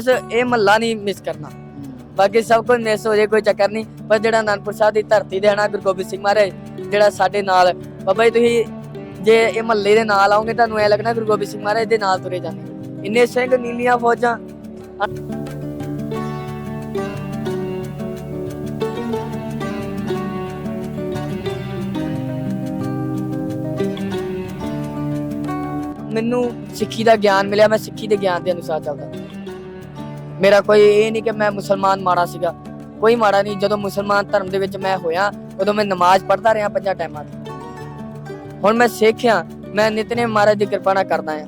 ਬਸ ਇਹ ਮਹੱਲਾ ਨਹੀਂ ਮਿਸ ਕਰਨਾ। ਬਾਕੀ ਸਭ ਕੁਝ ਮਿਸ ਹੋ ਜੇ ਕੋਈ ਚੱਕਰ ਨਹੀਂ। ਪਰ ਜਿਹੜਾ ਅਨੰਦਪੁਰ ਸਾਹਿਬ ਦੀ ਧਰਤੀ ਦੇ ਹਨਾ, ਗੁਰੂ ਗੋਬਿੰਦ ਸਿੰਘ ਮਹਾਰਾਜ, ਜਿਹੜਾ ਸਾਡੇ ਨਾਲ, ਬਾਬਾ ਜੀ ਤੁਸੀਂ ਜੇ ਇਹ ਮਹੱਲੇ ਦੇ ਨਾਲ ਆਓਗੇ, ਤੁਹਾਨੂੰ ਐ ਲੱਗਣਾ ਗੁਰੂ ਗੋਬਿੰਦ ਸਿੰਘ ਮਹਾਰਾਜ ਦੇ ਨਾਲ ਤੁਰੇ ਜਾਂਦੇ ਇੰਨੇ ਸਿੰਘ, ਨੀਲੀਆਂ ਫੌਜਾਂ। ਮੈਨੂੰ ਸਿੱਖੀ ਦਾ ਗਿਆਨ ਮਿਲਿਆ, ਮੈਂ ਸਿੱਖੀ ਦੇ ਗਿਆਨ ਦੇ ਅਨੁਸਾਰ ਚੱਲਦਾ। ਮੇਰਾ ਕੋਈ ਇਹ ਨਹੀਂ ਕਿ ਮੈਂ ਮੁਸਲਮਾਨ ਮਾੜਾ ਸੀਗਾ। ਕੋਈ ਮਾੜਾ ਨਹੀਂ, ਜਦੋਂ ਮੁਸਲਮਾਨ ਧਰਮ ਦੇ ਵਿੱਚ ਮੈਂ ਹੋਇਆ, ਉਦੋਂ ਮੈਂ ਨਮਾਜ਼ ਪੜ੍ਹਦਾ ਰਿਹਾ ਪੰਜਾਂ ਟਾਈਮਾਂ ਦੀ। ਹੁਣ ਮੈਂ ਸਿੱਖਿਆ, ਮੈਂ ਨਿਤਨੇ ਮਹਾਰਾਜ ਦੀ ਕਿਰਪਾ ਨਾਲ ਕਰਦਾ ਹਾਂ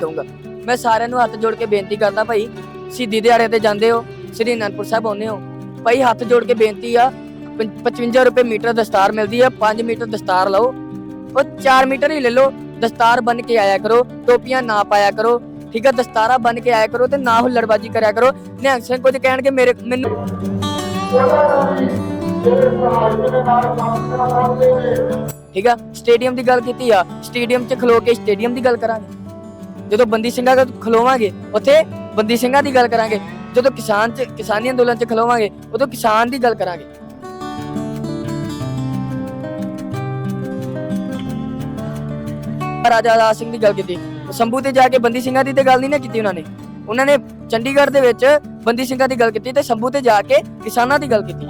ਦਊਂਗਾ। ਮੈਂ ਸਾਰਿਆਂ ਨੂੰ ਹੱਥ ਜੋੜ ਕੇ ਬੇਨਤੀ ਕਰਦਾ ਭਾਈ ਸਿੱਧੀ ਦਿਹਾੜੇ ਤੇ ਜਾਂਦੇ ਹੋ, ਸ੍ਰੀ ਅਨੰਦਪੁਰ ਸਾਹਿਬ ਆਉਂਦੇ ਹੋ। ਭਾਈ, ਹੱਥ ਜੋੜ ਕੇ ਬੇਨਤੀ ਆ, ਪੰ- 55 ਰੁਪਏ ਮੀਟਰ ਦਸਤਾਰ ਮਿਲਦੀ ਆ 5 ਮੀਟਰ ਦਸਤਾਰ ਲਓ। ਉਹ 4 ਮੀਟਰ ਹੀ ਲੈ ਲਓ ਦਸਤਾਰ ਬਨ ਕੇ ਆਇਆ ਕਰੋ, ਟੋਪੀਆਂ ਨਾ ਪਾਇਆ ਕਰੋ, ਠੀਕ ਹੈ ਦਸਤਾਰਾ ਬਨ ਕੇ ਆਇਆ ਕਰੋ ਤੇ ਨਾ ਹੁੱਲੜਬਾਜੀ ਕਰਿਆ ਕਰੋ। ਨਿਹੰਗ ਸਿੰਘ ਕੁਝ ਕਹਿਣਗੇ ਮੇਰੇ ਮੈਨੂੰ ਠੀਕ ਆ? ਸਟੇਡੀਅਮ ਦੀ ਗੱਲ ਕੀਤੀ ਆ। ਸਟੇਡੀਅਮ 'ਚ ਖਲੋ ਕੇ ਸਟੇਡੀਅਮ ਦੀ ਗੱਲ ਕਰਾਂਗੇ। ਜਦੋਂ ਬੰਦੀ ਸਿੰਘਾਂ ਦਾ ਖਲੋਵਾਂਗੇ, ਉੱਥੇ ਬੰਦੀ ਸਿੰਘਾਂ ਦੀ ਗੱਲ ਕਰਾਂਗੇ। ਜਦੋਂ ਕਿਸਾਨ 'ਚ ਕਿਸਾਨੀ ਅੰਦੋਲਨ 'ਚ ਖਲੋਵਾਂਗੇ, ਉਦੋਂ ਕਿਸਾਨ ਦੀ ਗੱਲ ਕਰਾਂਗੇ। ਰਾਜਾ ਰਾਜ ਸਿੰਘ ਦੀ ਗੱਲ ਕੀਤੀ। ਸੰਭੂ ਤੇ ਜਾ ਕੇ ਬੰਦੀ ਸਿੰਘਾਂ ਦੀ ਤੇ ਗੱਲ ਨਹੀਂ ਨਾ ਕੀਤੀ ਉਹਨਾਂ ਨੇ। ਉਹਨਾਂ ਨੇ ਚੰਡੀਗੜ੍ਹ ਦੇ ਵਿੱਚ ਬੰਦੀ ਸਿੰਘਾਂ ਦੀ ਗੱਲ ਕੀਤੀ ਤੇ ਸੰਭੂ ਤੇ ਜਾ ਕੇ ਕਿਸਾਨਾਂ ਦੀ ਗੱਲ ਕੀਤੀ।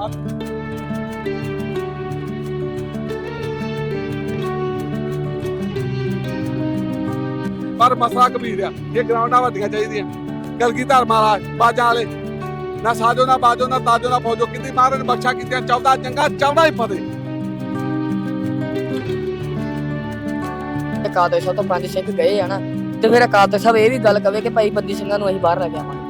ਪਰ ਮਸਲਾ ਗੰਭੀਰ ਆ, ਇਹ ਗਰਾਊਂਡਾਂ ਵੱਡੀਆਂ ਚਾਹੀਦੀਆਂ। ਗਲਗੀ ਧਰ ਮਹਾਰਾਜ, ਬਾਜਾਂ ਵਾਲੇ। ਨਾ ਸਾਜੋ, ਨਾ ਬਾਜੋ, ਨਾ ਤਾਜੋ, ਨਾ ਫੌਜੋ, ਕਿੰਨੀ ਮਹਾਰਾਜ ਬਖਸ਼ਾ ਕੀਤੀਆਂ 14 ਜੰਗਾਂ 14 ਹੀ ਫਤਿਹ ਅਕਾਲ ਤਖਤ ਸਾਹਿਬ ਤੋਂ ਪੰਜ ਸਿੰਘ ਗਏ ਆ ਨਾ ਤੇ ਫਿਰ ਅਕਾਲ ਤਖਤ ਸਾਹਿਬ ਇਹ ਵੀ ਗੱਲ ਕਵੇ ਕਿ ਭਾਈ ਬੰਦੀ ਸਿੰਘਾਂ ਨੂੰ ਅਸੀਂ ਬਾਹਰ ਲੈ ਕੇ ਆਵਾਂਗੇ।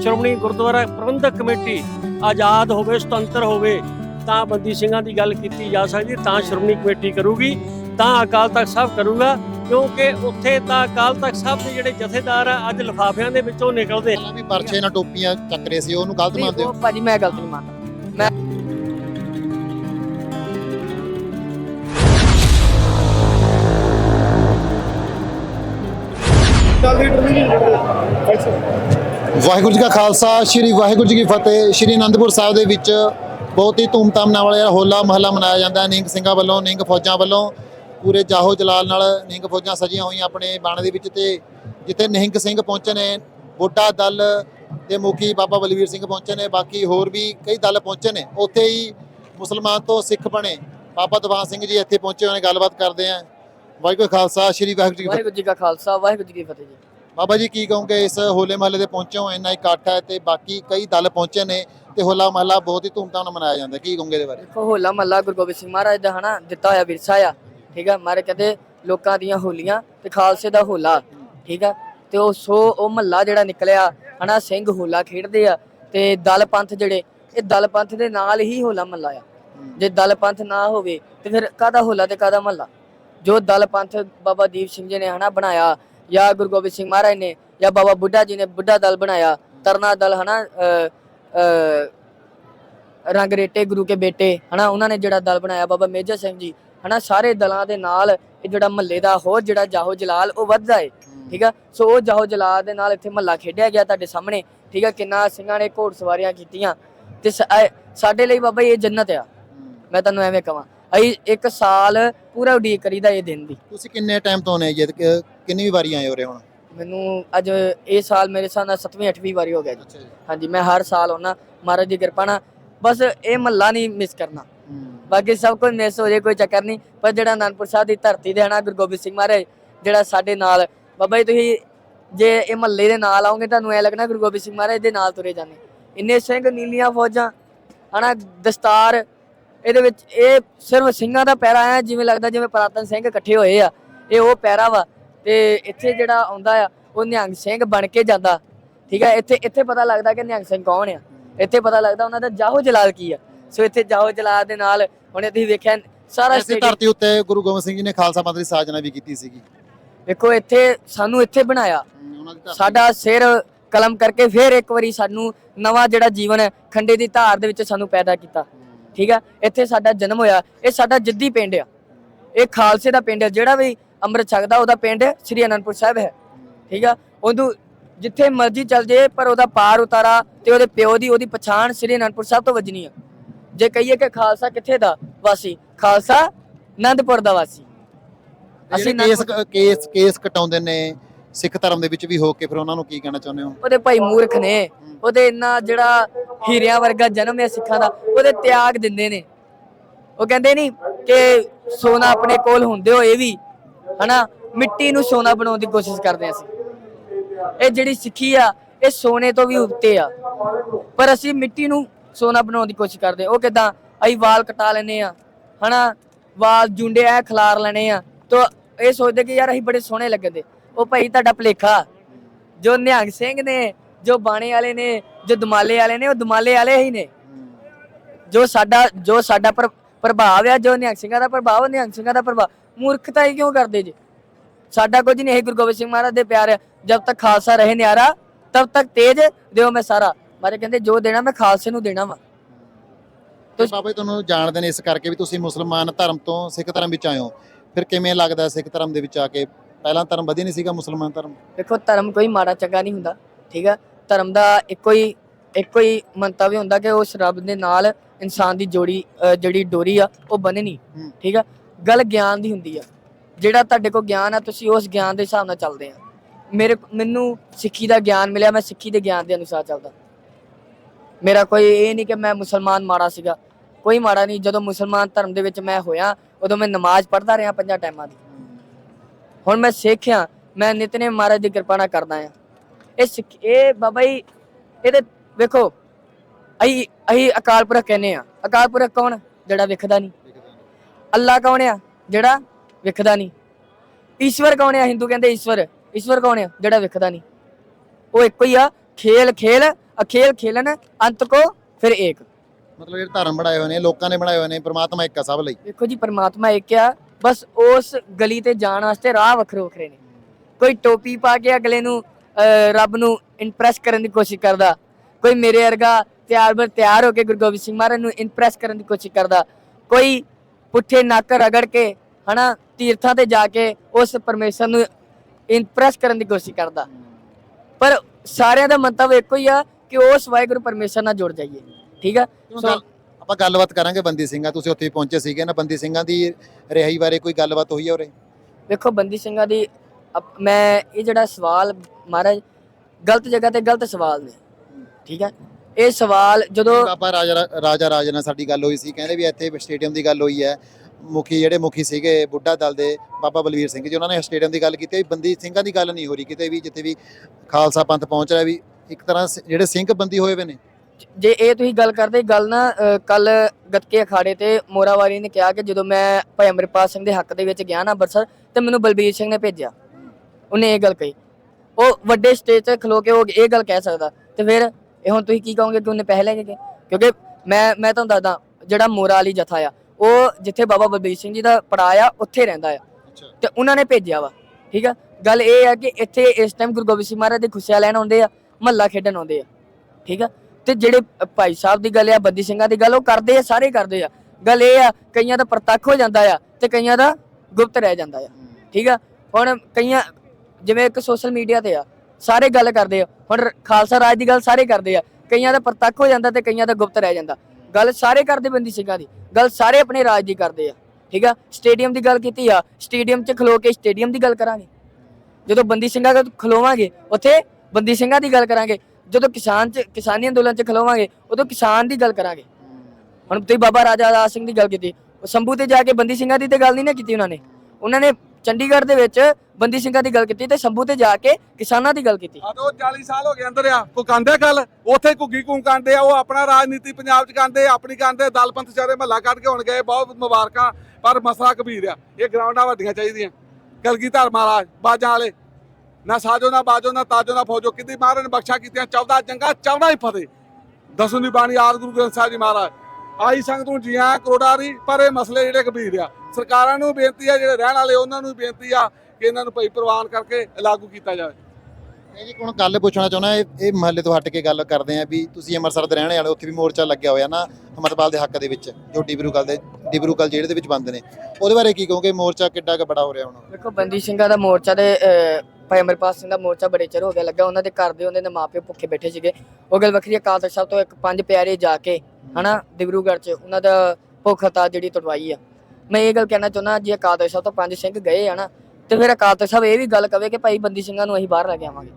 ਸ਼੍ਰੋਮਣੀ ਗੁਰਦੁਆਰਾ ਪ੍ਰਬੰਧਕ ਕਮੇਟੀ ਆਜ਼ਾਦ ਹੋਵੇ ਸੁਤੰਤਰ ਹੋਵੇ ਤਾਂ ਬੰਦੀ ਸਿੰਘਾਂ ਦੀ ਗੱਲ ਕੀਤੀ ਜਾ ਸਕਦੀ ਤਾਂ ਸ਼੍ਰੋਮਣੀ ਕਮੇਟੀ ਕਰੂਗੀ ਤਾਂ ਅਕਾਲ ਤਖਤ ਸਾਹਿਬ ਕਰੂਗਾ ਕਿਉਂਕਿ ਉੱਥੇ ਤਾਂ ਅਕਾਲ ਤਖਤ ਸਾਹਿਬ ਦੇ ਜਿਹੜੇ ਜਥੇਦਾਰ ਆ ਅੱਜ ਲਿਫਾਫਿਆਂ ਦੇ ਵਿੱਚੋਂ ਨਿਕਲਦੇ। ਪਹਿਲਾਂ ਵੀ ਪਰਚੇ ਨਾਲ ਟੋਪੀਆਂ ਚੱਕ ਰਹੇ ਸੀ ਉਹਨੂੰ ਗਲਤ ਮੰਨਦੇ ਹੋ? ਭਾਜੀ ਮੈਂ ਗਲਤ ਨਹੀਂ ਮੰਨਦਾ। ਵਾਹਿਗੁਰੂ ਜੀ ਕਾ ਖਾਲਸਾ, ਸ੍ਰੀ ਵਾਹਿਗੁਰੂ ਜੀ ਕੀ ਫਤਿਹ। ਸ੍ਰੀ ਅਨੰਦਪੁਰ ਸਾਹਿਬ ਦੇ ਵਿੱਚ ਬਹੁਤ ਹੀ ਧੂਮਧਾਮ ਨਾਲ ਜਿਹੜਾ ਹੋਲਾ ਮਹੱਲਾ ਮਨਾਇਆ ਜਾਂਦਾ ਹੈ, ਨਿੰਗ ਸਿੰਘਾਂ ਵੱਲੋਂ, ਨਿੰਗ ਫੌਜਾਂ ਵੱਲੋਂ। ਪੂਰੇ ਜਾਹੋ ਜਲਾਲ ਨਾਲ ਨਿੰਗ ਫੌਜਾਂ ਸਜੀਆਂ ਹੋਈਆਂ ਆਪਣੇ ਬਾਣੇ ਦੇ ਵਿੱਚ ਤੇ ਜਿੱਥੇ ਨਿਹੰਗ ਸਿੰਘ ਪਹੁੰਚੇ ਨੇ ਬੋਟਾ ਦਲ ਦੇ ਮੁਖੀ ਬਾਬਾ ਬਲਵੀਰ ਸਿੰਘ ਪਹੁੰਚੇ ਨੇ, ਬਾਕੀ ਹੋਰ ਵੀ ਕਈ ਦਲ ਪਹੁੰਚੇ ਨੇ। ਉੱਥੇ ਹੀ ਮੁਸਲਮਾਨ ਤੋਂ ਸਿੱਖ ਬਣੇ ਬਾਬਾ ਦਵਾਨ ਸਿੰਘ ਜੀ ਇੱਥੇ ਪਹੁੰਚੇ ਹੋਏ ਨੇ, ਗੱਲਬਾਤ ਕਰਦੇ ਆਂ। ਵਾਹਿਗੁਰੂ ਖਾਲਸਾ ਸ੍ਰੀ ਵਾਹਿਗੁਰੂ ਜੀ ਕੀ ਫਤਿਹ ਵਾਹਿਗੁਰੂ ਜੀ ਕਾ ਖਾਲਸਾ ਵਾਹਿਗੁਰੂ ਜੀ ਕੀ ਫਤਿਹ ਜੀ। ਬਾਬਾ ਜੀ ਕੀ ਕਹੋਗੇ ਇਸ ਹੋਲੇ ਮਹੱਲੇ ਦੇ ਪਹੁੰਚੇ ਹੋ? ਇੰਨਾ ਇਕੱਠ ਹੈ ਤੇ ਬਾਕੀ ਕਈ ਦਲ ਪਹੁੰਚੇ ਨੇ ਤੇ ਹੋਲਾ ਮਹੱਲਾ ਬਹੁਤ ਹੀ ਧੂਮਧਾਮ ਨਾਲ ਮਨਾਇਆ ਜਾਂਦਾ। ਕੀ ਕਹੋਗੇ ਇਹਦੇ ਬਾਰੇ? ਦੇਖੋ ਹੋਲਾ ਮਹੱਲਾ ਗੁਰੂ ਗੋਬਿੰਦ ਸਿੰਘ ਮਹਾਰਾਜ ਦਾ ਹਨਾ ਦਿੱਤਾ ਹੋਇਆ ਵਿਰਸਾ ਆ ਠੀਕ ਆ? ਮਾਰੇ ਕਹਿੰਦੇ ਲੋਕਾਂ ਦੀਆਂ ਹੋਲੀਆਂ ਤੇ ਖਾਲਸੇ ਦਾ ਹੋਲਾ ਠੀਕ ਆ? ਤੇ ਉਹ ਸੋ ਉਹ ਮਹੱਲਾ ਜਿਹੜਾ ਨਿਕਲਿਆ ਹਨਾ ਸਿੰਘ ਹੋਲਾ ਖੇਡਦੇ ਆ ਤੇ ਦਲ ਪੰਥ ਜਿਹੜੇ ਇਹ ਦਲ ਪੰਥ ਦੇ ਨਾਲ ਹੀ ਹੋਲਾ ਮਹੱਲਾ ਆ। ਜੇ ਦਲ ਪੰਥ ਨਾ ਹੋਵੇ ਤੇ ਫਿਰ ਕਾਦਾ ਹੋਲਾ ਤੇ ਕਾਦਾ ਮਹੱਲਾ? ਜੋ ਦਲ ਪੰਥ ਬਾਬਾ ਦੀਪ ਸਿੰਘ ਜੀ ਨੇ ਹਨਾ ਬਣਾਇਆ ਜਾਂ ਗੁਰੂ ਗੋਬਿੰਦ ਸਿੰਘ ਮਹਾਰਾਜ ਨੇ ਜਾਂ ਬਾਬਾ ਬੁੱਢਾ ਜੀ ਨੇ ਬੁੱਢਾ ਦਲ ਬਣਾਇਆ ਤਰਨਾ ਦਲ ਹਨਾ ਅ, ਅ, ਗੁਰੂ ਕੇ ਬੇਟੇ ਹਨਾ ਉਹਨਾਂ ਨੇ ਜਿਹੜਾ ਦਲ ਬਣਾਇਆ ਬਾਬਾ ਮੇਜਰ ਸਿੰਘ ਜੀ ਹਨਾ ਸਾਰੇ ਦਲਾਂ ਦੇ ਨਾਲ ਇਹ ਜਿਹੜਾ ਮਹੱਲੇ ਦਾ ਹੋਰ ਜਿਹੜਾ ਜਾਹੋ ਜਲਾਲ ਉਹ ਵੱਧਦਾ ਏ ਠੀਕ ਆ? ਸੋ ਉਹ ਜਾਹੋ ਜਲਾਲ ਦੇ ਨਾਲ ਇੱਥੇ ਮਹੱਲਾ ਖੇਡਿਆ ਗਿਆ ਤੁਹਾਡੇ ਸਾਹਮਣੇ ਠੀਕ ਆ? ਕਿੰਨਾ ਸਿੰਘਾਂ ਨੇ ਘੋੜ ਸਵਾਰੀਆਂ ਕੀਤੀਆਂ ਤੇ ਸ- ਸਾਡੇ ਲਈ ਬਾਬਾ ਇਹ ਜੰਨਤ ਆ। ਮੈਂ ਤੁਹਾਨੂੰ ਐਵੇਂ ਕਹਾਂ ਅਸੀਂ ਇੱਕ ਸਾਲ ਪੂਰਾ ਉਡੀਕ ਕਰੀਦਾ ਇਹ ਦਿਨ ਦੀ। ਤੁਸੀਂ ਕਿੰਨੇ ਟਾਈਮ ਤੋਂ ਨੇ ਜੀ? ਕਿ- ਕਿੰਨੀ ਵਾਰੀ ਆਏ ਹੋ ਰਹੇ ਹੁਣ? ਮੈਨੂੰ ਅੱਜ ਇਹ ਸਾਲ ਮੇਰੇ ਹਿਸਾਬ ਨਾਲ 7ਵੀਂ 8ਵੀਂ ਵਾਰੀ ਹੋ ਗਿਆ ਜੀ। ਹਾਂਜੀ ਮੈਂ ਹਰ ਸਾਲ ਆਉਣਾ ਮਹਾਰਾਜ ਦੀ ਕਿਰਪਾ ਨਾਲ। ਬਸ ਇਹ ਮਹੱਲਾ ਨਹੀਂ ਮਿਸ ਕਰਨਾ। ਬਾਕੀ ਸਭ ਕੁਝ ਮਿਸ ਹੋ ਜੇ ਕੋਈ ਚੱਕਰ ਨਹੀਂ। ਪਰ ਜਿਹੜਾ ਅਨੰਦਪੁਰ ਸਾਹਿਬ ਦੀ ਧਰਤੀ ਦੇ ਹਨਾ ਗੁਰੂ ਗੋਬਿੰਦ ਸਿੰਘ ਮਹਾਰਾਜ ਜਿਹੜਾ ਸਾਡੇ ਨਾਲ ਬਾਬਾ ਜੀ ਤੁਸੀਂ ਜੇ ਇਹ ਮਹੱਲੇ ਦੇ ਨਾਲ ਆਓਗੇ ਤੁਹਾਨੂੰ ਐ ਲੱਗਣਾ ਗੁਰੂ ਗੋਬਿੰਦ ਸਿੰਘ ਮਹਾਰਾਜ ਦੇ ਨਾਲ ਤੁਰੇ ਜਾਂਦੇ। ਇੰਨੇ ਸਿੰਘ ਨੀਲੀਆਂ ਫੌਜਾਂ ਹਨਾ ਦਸਤਾਰ ਇਹਦੇ ਵਿੱਚ ਇਹ ਸਿਰਫ ਸਿੰਘਾਂ ਦਾ ਪੈਰਾ ਆ ਜਿਵੇਂ ਲੱਗਦਾ ਜਿਵੇਂ ਪ੍ਰਾਤਨ ਸਿੰਘ ਇਕੱਠੇ ਹੋਏ ਆ। ਇਹ ਉਹ ਪੈਰਾ ਵਾ ਤੇ ਇੱਥੇ ਜਿਹੜਾ ਆਉਂਦਾ ਆ ਉਹ ਨਿਹੰਗ ਸਿੰਘ ਬਣ ਕੇ ਜਾਂਦਾ। ਠੀਕ ਹੈ ਇੱਥੇ ਇੱਥੇ ਪਤਾ ਲੱਗਦਾ ਕਿ ਨਿਹੰਗ ਸਿੰਘ ਕੌਣ ਆ। ਇੱਥੇ ਪਤਾ ਲੱਗਦਾ ਉਹਨਾਂ ਦਾ ਜਾਹੋ ਜਲਾਲ ਕੀ ਆ। ਸੋ ਇੱਥੇ ਜਾਹੋ ਜਲਾਲ ਦੇ ਨਾਲ ਹੁਣੇ ਤੁਸੀਂ ਵੇਖਿਆ ਸਾਰਾ ਇਸੇ ਧਰਤੀ ਉੱਤੇ ਗੁਰੂ ਗੋਬਿੰਦ ਸਿੰਘ ਜੀ ਨੇ ਖਾਲਸਾ ਪੰਥ ਦੀ ਸਾਜਨਾ ਵੀ ਕੀਤੀ ਸੀਗੀ। ਵੇਖੋ ਇੱਥੇ ਸਾਨੂੰ ਇੱਥੇ ਬਣਾਇਆ। ਸਾਡਾ ਸਿਰ ਕਲਮ ਕਰਕੇ ਫਿਰ ਇੱਕ ਵਾਰੀ ਸਾਨੂੰ ਨਵਾਂ ਜਿਹੜਾ ਜੀਵਨ ਖੰਡੇ ਦੀ ਧਾਰ ਦੇ ਵਿੱਚ ਸਾਨੂੰ ਪੈਦਾ ਕੀਤਾ। ਠੀਕ ਆ? ਇੱਥੇ ਸਾਡਾ ਜਨਮ ਹੋਇਆ। ਇਹ ਸਾਡਾ ਜੱਦੀ ਪਿੰਡ ਆ। ਇਹ ਖਾਲਸੇ ਦਾ ਪਿੰਡ ਹੈ ਜਿਹੜਾ ਵੀ ਅੰਮ੍ਰਿਤ ਛਕਦਾ ਉਹਦਾ ਪਿੰਡ ਸ੍ਰੀ ਅਨੰਦਪੁਰ ਸਾਹਿਬ ਹੈ। ਠੀਕ ਆ? ਉਹਨੂੰ ਜਿੱਥੇ ਮਰਜ਼ੀ ਚੱਲ ਜੇ ਪਰ ਉਹਦਾ ਪਾਰ ਉਤਾਰਾ ਤੇ ਉਹਦੇ ਪਿਓ ਦੀ ਉਹਦੀ ਪਛਾਣ ਸ੍ਰੀ ਅਨੰਦਪੁਰ ਸਾਹਿਬ ਤੋਂ ਵੱਜਣੀ ਆ। ਜੇ ਕਹੀਏ ਕਿ ਖਾਲਸਾ ਕਿੱਥੇ ਦਾ? ਵਾਸੀ। ਖਾਲਸਾ ਆਨੰਦਪੁਰ ਦਾ ਵਾਸੀ। ਅਸੀਂ ਕੇਸ ਕੇਸ ਕੇਸ ਕਟਾਉਂਦੇ ਨੇ ਸਿੱਖ ਧਰਮ ਦੇ ਵਿੱਚ ਵੀ ਹੋ ਕੇ ਫਿਰ ਉਹਨਾਂ ਨੂੰ ਕੀ ਕਹਿਣਾ ਚਾਹੁੰਦੇ ਹੋ? ਉਹਦੇ ਭਾਈ ਮੂਰਖ ਨੇ। ਉਹਦੇ ਇੰਨਾ ਜਿਹੜਾ ਹੀਰਿਆਂ ਵਰਗਾ ਜਨਮ ਹੈ ਸਿੱਖਾਂ ਦਾ, ਉਹਦੇ ਤਿਆਗ ਦਿੰਦੇ ਨੇ। ਉਹ ਕਹਿੰਦੇ ਨਹੀਂ ਕਿ ਸੋਨਾ ਆਪਣੇ ਕੋਲ ਹੁੰਦੇ ਹੋਏ ਵੀ, ਹਨਾ, ਮਿੱਟੀ ਨੂੰ ਸੋਨਾ ਬਣਾਉਣ ਦੀ ਕੋਸ਼ਿਸ਼ ਕਰਦੇ ਹਾਂ ਅਸੀਂ। ਇਹ ਜਿਹੜੀ ਸਿੱਖੀ ਆ, ਇਹ ਸੋਨੇ ਤੋਂ ਵੀ ਉੱਤੇ ਆ। ਪਰ ਅਸੀਂ ਮਿੱਟੀ ਨੂੰ ਸੋਨਾ ਬਣਾਉਣ ਦੀ ਕੋਸ਼ਿਸ਼ ਕਰਦੇ ਉਹ ਕਿਦਾਂ, ਅਸੀਂ ਵਾਲ ਕਟਾ ਲੈਨੇ ਆ ਹਨਾ, ਵਾਲ ਜੁੰਡੇ ਐ ਖਿਲਾਰ ਲੈਣੇ ਆ। ਤੋ ਇਹ ਸੋਚਦੇ ਕਿ ਯਾਰ ਅਸੀਂ ਬੜੇ ਸੋਹਣੇ ਲੱਗਦੇ। ਉਹ ਭਾਈ ਤੁਹਾਡਾ ਭਲੇਖਾ। ਜੋ ਨਿਹੰਗ ਸਿੰਘ ਨੇ, ਜੋ ਬਾਣੇ ਵਾਲੇ ਨੇ, ਜੋ ਦਮਾਲੇ ਵਾਲੇ ਨੇ, ਉਹ ਦਮਾਲੇ ਵਾਲੇ ਹੀ ਨੇ। ਜੋ ਸਾਡਾ ਜੋ ਸਾਡਾ ਪ੍ਰਭਾਵ ਆ, ਜੋ ਨਿਹੰਗ ਸਿੰਘਾਂ ਦਾ ਪ੍ਰਭਾਵ, ਨਿਹੰਗ ਸਿੰਘਾਂ ਦਾ ਪ੍ਰਭਾਵ। ਮੂਰਖਤਾ ਹੀ ਕਿਉਂ ਕਰਦੇ ਜੀ? ਸਾਡਾ ਕੁਝ ਨਹੀਂ ਹੈ ਗੁਰੂ ਗੋਬਿੰਦ ਸਿੰਘ ਮਹਾਰਾਜ ਦੇ ਪਿਆਰ, ਜਦ ਤੱਕ ਖਾਲਸਾ ਰਹੇ ਨਿਆਰਾ ਤਬ ਤੱਕ ਤੇਜ ਦਿਓ ਮੈਂ ਸਾਰਾ। ਮਾਰੇ ਕਹਿੰਦੇ, ਜੋ ਦੇਣਾ ਮੈਂ ਖਾਲਸੇ ਨੂੰ ਦੇਣਾ ਵਾ। ਤੇ ਬਾਬਾ ਤੁਹਾਨੂੰ ਜਾਣਦੇ ਨੇ ਇਸ ਕਰਕੇ ਵੀ ਤੁਸੀਂ ਮੁਸਲਮਾਨ ਧਰਮ ਤੋਂ ਸਿੱਖ ਧਰਮ ਵਿੱਚ ਆਏ ਹੋ। ਫਿਰ ਕਿਵੇਂ ਲੱਗਦਾ ਸਿੱਖ ਧਰਮ ਦੇ ਵਿੱਚ ਆ ਕੇ ਪਹਿਲਾਂ ਧਰਮ ਵਧੀਆ ਨਹੀਂ ਸੀਗਾ ਮੁਸਲਮਾਨ ਧਰਮ। ਦੇਖੋ ਧਰਮ ਕੋਈ ਮਾੜਾ ਚੰਗਾ ਨਹੀਂ ਹੁੰਦਾ ਠੀਕ ਆ? ਧਰਮ ਦਾ ਇੱਕੋ ਹੀ ਇੱਕੋ ਹੀ ਮੰਤਵ ਹੁੰਦਾ ਕਿ ਉਸ ਰੱਬ ਦੇ ਨਾਲ ਇਨਸਾਨ ਦੀ ਜੋੜੀ ਜਿਹੜੀ ਡੋਰੀ ਆ ਉਹ ਬੰਨਣੀ ਹੂੰ। ਠੀਕ ਆ? ਗੱਲ ਗਿਆਨ ਦੀ ਹੁੰਦੀ ਆ। ਜਿਹੜਾ ਤੁਹਾਡੇ ਕੋਲ ਗਿਆਨ ਆ ਤੁਸੀਂ ਉਸ ਗਿਆਨ ਦੇ ਹਿਸਾਬ ਨਾਲ ਚੱਲਦੇ ਆ। ਮੇਰੇ ਮੈਨੂੰ ਸਿੱਖੀ ਦਾ ਗਿਆਨ ਮਿਲਿਆ ਮੈਂ ਸਿੱਖੀ ਦੇ ਗਿਆਨ ਦੇ ਅਨੁਸਾਰ ਚੱਲਦਾ। ਮੇਰਾ ਕੋਈ ਇਹ ਨਹੀਂ ਕਿ ਮੈਂ ਮੁਸਲਮਾਨ ਮਾੜਾ ਸੀਗਾ। ਕੋਈ ਮਾੜਾ ਨਹੀਂ ਜਦੋਂ ਮੁਸਲਮਾਨ ਧਰਮ ਦੇ ਵਿੱਚ ਮੈਂ ਹੋਇਆ ਉਦੋਂ ਮੈਂ ਨਮਾਜ਼ ਪੜ੍ਹਦਾ ਰਿਹਾ ਪੰਜਾਂ ਟਾਈਮਾਂ ਦੀ। ਹੁਣ ਮੈਂ ਸਿੱਖਿਆ ਮੈਂ ਨਿਤਨੇ ਮਹਾਰਾਜ ਦੀ ਕਿਰਪਾ ਨਾਲ ਕਰਦਾ ਆ ਇਹ ਸਿੱਖ ਇਹ ਬਾਬਾ ਜੀ ਇਹਦੇ ਵੇਖੋ ਅਈ ਅਈ ਅਕਾਲ ਪੁਰਖ ਕਹਿੰਦੇ ਆ ਅਕਾਲ ਪੁਰਖ ਕੌਣ? ਜਿਹੜਾ ਵਿਖਦਾ ਨਹੀਂ। ਅੱਲਾ ਕੌਣ ਆ? ਜਿਹੜਾ ਵਿਖਦਾ ਨਹੀਂ। ਈਸ਼ਵਰ ਕੌਣ ਆ? ਹਿੰਦੂ ਕਹਿੰਦੇ ਈਸ਼ਵਰ। ਈਸ਼ਵਰ ਕੌਣ ਆ? ਜਿਹੜਾ ਵਿਖਦਾ ਨਹੀਂ। ਉਹ ਇੱਕੋ ਹੀ ਆ ਖੇਲ ਖੇਲ ਅਖੇਲ ਖੇਲਨ ਅੰਤ ਕੋ ਫਿਰ ਏਕ। ਮਤਲਬ ਇਹ ਧਰਮ ਬਣਾਏ ਹੋਏ ਨੇ ਲੋਕਾਂ ਨੇ ਬਣਾਏ ਹੋਏ ਨੇ ਪ੍ਰਮਾਤਮਾ ਇੱਕ ਆ ਸਭ ਲਈ। ਦੇਖੋ ਜੀ ਪਰਮਾਤਮਾ ਇੱਕ ਆ ਬਸ ਉਸ ਗਲੀ ਤੇ ਜਾਣ ਵਾਸਤੇ ਰਾਹ ਵੱਖਰੇ ਵੱਖਰੇ ਨੇ। ਕੋਈ ਟੋਪੀ ਪਾ ਕੇ ਅਗਲੇ ਨੂੰ ਰੱਬ ਨੂੰ ਇੰਪ੍ਰੈਸ ਕਰਨ ਦੀ ਕੋਸ਼ਿਸ਼ ਕਰਦਾ। ਕੋਈ ਮੇਰੇ ਵਰਗਾ ਤਿਆਰ ਬਰ ਤਿਆਰ ਹੋ ਕੇ ਗੁਰੂ ਗੋਬਿੰਦ ਸਿੰਘ ਮਹਾਰਾਜ ਨੂੰ ਇੰਪ੍ਰੈਸ ਕਰਨ ਦੀ ਕੋਸ਼ਿਸ਼ ਕਰਦਾ। ਕੋਈ ਪੁੱਠੇ ਨੱਕ ਰਗੜ ਕੇ ਹਨਾ ਤੀਰਥਾਂ ਤੇ ਜਾ ਕੇ ਉਸ ਪਰਮੇਸ਼ਰ ਨੂੰ ਇੰਪ੍ਰੈਸ ਕਰਨ ਦੀ ਕੋਸ਼ਿਸ਼ ਕਰਦਾ। ਪਰ ਸਾਰਿਆਂ ਦਾ ਮੰਤਵ ਇੱਕੋ ਹੀ ਆ ਕਿ ਉਸ ਵਾਹਿਗੁਰੂ ਪਰਮੇਸ਼ਰ ਨਾਲ ਜੁੜ ਜਾਈਏ। ਠੀਕ ਆ? ਸੋ ਆਪਾਂ ਗੱਲਬਾਤ ਕਰਾਂਗੇ ਬੰਦੀ ਸਿੰਘਾਂ ਤੁਸੀਂ ਉੱਥੇ ਪਹੁੰਚੇ ਸੀਗੇ ਨਾ ਬੰਦੀ ਸਿੰਘਾਂ ਦੀ ਰਿਹਾਈ ਬਾਰੇ ਕੋਈ ਗੱਲਬਾਤ ਹੋਈ ਹੈ ਉਰੇ? ਵੇਖੋ ਬੰਦੀ ਸਿੰਘਾਂ ਦੀ ਅਪ- ਮੈਂ ਇਹ ਜਿਹੜਾ ਸਵਾਲ ਮਹਾਰਾਜ ਗਲਤ ਜਗ੍ਹਾ ਤੇ ਗਲਤ ਸਵਾਲ ਨੇ ਠੀਕ ਹੈ? ਇਹ ਸਵਾਲ ਜਦੋਂ ਬਾਬਾ ਰਾਜਾ ਰਾਜਾ ਰਾਜ ਨਾਲ ਸਾਡੀ ਗੱਲ ਹੋਈ ਸੀ ਕਹਿੰਦੇ ਵੀ ਇੱਥੇ ਸਟੇਡੀਅਮ ਦੀ ਗੱਲ ਹੋਈ ਹੈ। ਮੁਖੀ ਜਿਹੜੇ ਮੁਖੀ ਸੀਗੇ ਬੁੱਢਾ ਦਲ ਦੇ ਬਾਬਾ ਬਲਵੀਰ ਸਿੰਘ ਜੀ ਉਹਨਾਂ ਨੇ ਸਟੇਡੀਅਮ ਦੀ ਗੱਲ ਕੀਤੀ ਵੀ ਬੰਦੀ ਸਿੰਘਾਂ ਦੀ ਗੱਲ ਨਹੀਂ ਹੋ ਰਹੀ ਕਿਤੇ ਵੀ ਜਿੱਥੇ ਵੀ ਖਾਲਸਾ ਪੰਥ ਪਹੁੰਚ ਰਿਹਾ ਵੀ ਇੱਕ ਤਰ੍ਹਾਂ ਸ- ਜਿਹੜੇ ਸਿੰਘ ਬੰਦੀ ਹੋਏ ਵੇ ਨੇ ਜੇ ਇਹ ਤੁਸੀਂ ਗੱਲ ਕਰਦੇ ਗੱਲ ਨਾ ਕੱਲ ਗੱਤਕੇ ਅਖਾੜੇ ਤੇ ਮੋਰਾਵਾਰੀ ਨੇ ਕਿਹਾ ਕਿ ਜਦੋਂ ਮੈਂ ਭਾਈ ਅਮਰਪਾਲ ਸਿੰਘ ਦੇ ਹੱਕ ਦੇ ਵਿੱਚ ਗਿਆ ਨਾ ਅੰਮ੍ਰਿਤਸਰ ਤੇ ਮੈਨੂੰ ਬਲਬੀਰ ਸਿੰਘ ਨੇ ਭੇਜਿਆ। ਉਹਨੇ ਇਹ ਗੱਲ ਕਹੀ। ਉਹ ਵੱਡੇ ਸਟੇਜ ਤੇ ਖਲੋ ਕੇ ਉਹ ਇਹ ਗੱਲ ਕਹਿ ਸਕਦਾ। ਤੇ ਫਿਰ ਇਹ ਹੁਣ ਤੁਸੀਂ ਕੀ ਕਹੋਗੇ ਕਿ ਉਹਨੇ ਪੈਸੇ ਲੈ ਕੇ ਗਏ? ਕਿਉਂਕਿ ਮੈਂ ਮੈਂ ਤੁਹਾਨੂੰ ਦੱਸਦਾ ਜਿਹੜਾ ਮੋਰਾ ਵਾਲੀ ਜਥਾ ਆ ਉਹ ਜਿੱਥੇ ਬਾਬਾ ਬਲਬੀਰ ਸਿੰਘ ਜੀ ਦਾ ਪੜਾਅ ਆ ਉੱਥੇ ਰਹਿੰਦਾ ਆ। ਤੇ ਉਹਨਾਂ ਨੇ ਭੇਜਿਆ ਵਾ ਠੀਕ ਆ? ਗੱਲ ਇਹ ਆ ਕਿ ਇੱਥੇ ਇਸ ਟਾਈਮ ਗੁਰੂ ਗੋਬਿੰਦ ਸਿੰਘ ਮਹਾਰਾਜ ਦੇ ਖੁਸ਼ੀਆਂ ਲੈਣ ਆਉਂਦੇ ਆ ਮਹੱਲਾ ਖੇਡਣ ਆਉਂਦੇ ਆ ਠੀਕ ਆ? ਤੇ ਜਿਹੜੇ ਭਾਈ ਸਾਹਿਬ ਦੀ ਗੱਲ ਆ, ਬੰਦੀ ਸਿੰਘਾਂ ਦੀ ਗੱਲ, ਉਹ ਕਰਦੇ ਆ, ਸਾਰੇ ਕਰਦੇ ਆ। ਗੱਲ ਇਹ ਆ, ਕਈਆਂ ਦਾ ਪ੍ਰਤੱਖ ਹੋ ਜਾਂਦਾ ਆ ਤੇ ਕਈਆਂ ਦਾ ਗੁਪਤ ਰਹਿ ਜਾਂਦਾ ਆ। ਠੀਕ ਆ? ਹੁਣ ਕਈਆਂ, ਜਿਵੇਂ ਇੱਕ ਸੋਸ਼ਲ ਮੀਡੀਆ ਤੇ ਆ, ਸਾਰੇ ਗੱਲ ਕਰਦੇ ਆ। ਹੁਣ ਖਾਲਸਾ ਰਾਜ ਦੀ ਗੱਲ ਸਾਰੇ ਕਰਦੇ ਆ। ਕਈਆਂ ਦਾ ਪ੍ਰਤੱਖ ਹੋ ਜਾਂਦਾ ਤੇ ਕਈਆਂ ਦਾ ਗੁਪਤ ਰਹਿ ਜਾਂਦਾ। ਗੱਲ ਸਾਰੇ ਕਰਦੇ ਬੰਦੀ ਸਿੰਘਾਂ ਦੀ। ਗੱਲ ਸਾਰੇ ਆਪਣੇ ਰਾਜ ਦੀ ਕਰਦੇ ਆ। ਠੀਕ ਆ? ਸਟੇਡੀਅਮ ਦੀ ਗੱਲ ਕੀਤੀ ਆ, ਸਟੇਡੀਅਮ 'ਚ ਖਲੋ ਕੇ ਸਟੇਡੀਅਮ ਦੀ ਗੱਲ ਕਰਾਂਗੇ। ਜਦੋਂ ਬੰਦੀ ਸਿੰਘਾਂ ਕੋਲ ਖਲੋਵਾਂਗੇ, ਉੱਥੇ ਬੰਦੀ ਸਿੰਘਾਂ ਦੀ ਗੱਲ ਕਰਾਂਗੇ। ਜਦੋਂ ਕਿਸਾਨ 'ਚ, ਕਿਸਾਨੀ ਅੰਦੋਲਨ 'ਚ ਖਲੋਵਾਂਗੇ, ਉਦੋਂ ਕਿਸਾਨ ਦੀ ਗੱਲ ਕਰਾਂਗੇ। ਹੁਣ ਤੁਸੀਂ ਬਾਬਾ ਰਾਜਾ ਦਾਸ ਸਿੰਘ ਦੀ ਗੱਲ ਕੀਤੀ, ਉਹ ਸੰਭੂ ਤੇ ਜਾ ਕੇ ਬੰਦੀ ਸਿੰਘਾਂ ਦੀ ਤੇ ਗੱਲ ਨਹੀਂ ਨਾ ਕੀਤੀ ਉਹਨਾਂ ਨੇ। ਉਹਨਾਂ ਨੇ ਚੰਡੀਗੜ੍ਹ ਦੇ ਵਿੱਚ ਬੰਦੀ ਸਿੰਘਾਂ ਦੀ ਗੱਲ ਕੀਤੀ ਤੇ ਸੰਭੂ ਤੇ ਜਾ ਕੇ ਕਿਸਾਨਾਂ ਦੀ ਗੱਲ ਕੀਤੀ। ਆ ਉਹ 40 ਸਾਲ ਹੋ ਗਏ ਅੰਦਰ ਆ, ਕੋਈ ਕਾਂਦੇ ਗੱਲ? ਉੱਥੇ ਘੁੱਗੀ ਘੂੰ ਕਾਂਦੇ ਆ, ਉਹ ਆਪਣਾ ਰਾਜਨੀਤੀ ਪੰਜਾਬ ਚ ਕਾਂਦੇ ਆਪਣੀ ਕਾਂਦੇ ਦਲਪੰਥ ਚਾਰੇ ਮਹੱਲਾ ਕੱਢ ਕੇ ਹੁਣ ਗਏ, ਬਹੁਤ ਮੁਬਾਰਕਾਂ, ਪਰ ਮਸਲਾ ਕਬੀਰ ਆ। ਇਹ ਗਰਾਊਂਡਾਂ ਵੱਡੀਆਂ ਚਾਹੀਦੀਆਂ। ਕਲਗੀਧਰ ਮਹਾਰਾਜ, ਬਾਜਾਂ ਵਾਲੇ ਨਾ ਸਾਜੋ ਨਾ ਬਾਜੋ ਨਾ ਤਾਜੋ ਨਾ ਫੌਜੋ ਕਿੰਨੀ ਮਹਾਰਾਜ ਨੇ ਬਖਸ਼ਾ ਕੀਤੀਆਂ 14 ਜੰਗਾਂ 14 ਹੀ ਫਤਿਹ। ਦਸਵੀਂ ਦੀ ਬਾਣੀ ਆਦ ਗੁਰੂ ਗ੍ਰੰਥ ਸਾਹਿਬ ਜੀ ਮਹਾਰਾਜ ਆਈ ਸੰਗਤ ਨੂੰ ਜੀਆਂ ਕਰੋੜਾਰੀ ਪਰ ਇਹ ਮਸਲੇ ਜਿਹੜੇ ਗੰਭੀਰ ਆ। ਸਰਕਾਰਾਂ ਨੂੰ ਬੇਨਤੀ ਆ ਜਿਹੜੇ ਰਹਿਣ ਵਾਲੇ ਉਹਨਾਂ ਨੂੰ ਬੇਨਤੀ ਆ ਕਿ ਇਹਨਾਂ ਨੂੰ ਭਈ ਪ੍ਰਵਾਨ ਕਰਕੇ ਲਾਗੂ ਕੀਤਾ ਜਾਵੇ। ਇਹ ਜੀ ਹੁਣ ਗੱਲ ਪੁੱਛਣਾ ਚਾਹੁੰਦਾ ਇਹ ਇਹ ਮਹੱਲੇ ਤੋਂ ਹਟ ਕੇ ਗੱਲ ਕਰਦੇ ਆ ਵੀ ਤੁਸੀਂ ਅੰਮ੍ਰਿਤਸਰ ਦੇ ਰਹਿਣੇ ਵਾਲੇ ਉੱਥੇ ਵੀ ਮੋਰਚਾ ਲੱਗਿਆ ਹੋਇਆ ਨਾ ਅਮਰਪਾਲ ਦੇ ਹੱਕ ਦੇ ਵਿੱਚ ਜੋ ਡਿਬਰੂਗੜ੍ਹ ਦੇ ਡਿਬਰੂਗੜ੍ਹ ਜਿਹੜੇ ਦੇ ਵਿੱਚ ਬੰਦ ਨੇ। ਉਹਦੇ ਬਾਰੇ ਕੀ ਕਹੋਗੇ? ਮੋਰਚਾ ਕਿੱਡਾ ਕੁ ਬੜਾ ਹੋ ਰਿਹਾ ਹੁਣ? ਵੇਖੋ ਬੰਦੀ ਸਿੰਘਾਂ ਦਾ ਮੋਰਚਾ ਤੇ ਭਾਈ ਅਮਰਪਾਲ ਸਿੰਘ ਦਾ ਮੋਰਚਾ ਬੜੇ ਚਿਰ ਹੋ ਗਿਆ ਲੱਗਾ, ਉਹਨਾਂ ਦੇ ਘਰ ਦੇ ਉਹਨਾਂ ਦੇ ਮਾਪੇ ਭੁੱਖੇ ਬੈਠੇ ਸੀਗੇ। ਉਹ ਗੱਲ ਵੱਖਰੀ ਅਕਾਲ ਤਖਤ ਸਾਹਿਬ ਤੋਂ ਇੱਕ ਪੰਜ ਪਿਆਰੇ ਜਾ ਕੇ, ਹਨਾ, ਦਿਬਰੂਗੜ੍ਹ 'ਚ ਉਹਨਾਂ ਦਾ ਭੁੱਖ ਹਤਾ ਜਿਹੜੀ ਤੁੜਵਾਈ ਆ। ਮੈਂ ਇਹ ਗੱਲ ਕਹਿਣਾ ਚਾਹੁੰਦਾ, ਜੇ ਅਕਾਲ ਤਖਤ ਸਾਹਿਬ ਤੋਂ ਪੰਜ ਸਿੰਘ ਗਏ ਆ ਨਾ, ਤੇ ਫਿਰ ਅਕਾਲ ਤਖਤ ਸਾਹਿਬ ਇਹ ਵੀ ਗੱਲ ਕਵੇ ਕਿ ਭਾਈ ਬੰਦੀ ਸਿੰਘਾਂ ਨੂੰ ਅਸੀਂ ਬਾਹਰ ਲੈ ਕੇ ਆਵਾਂਗੇ।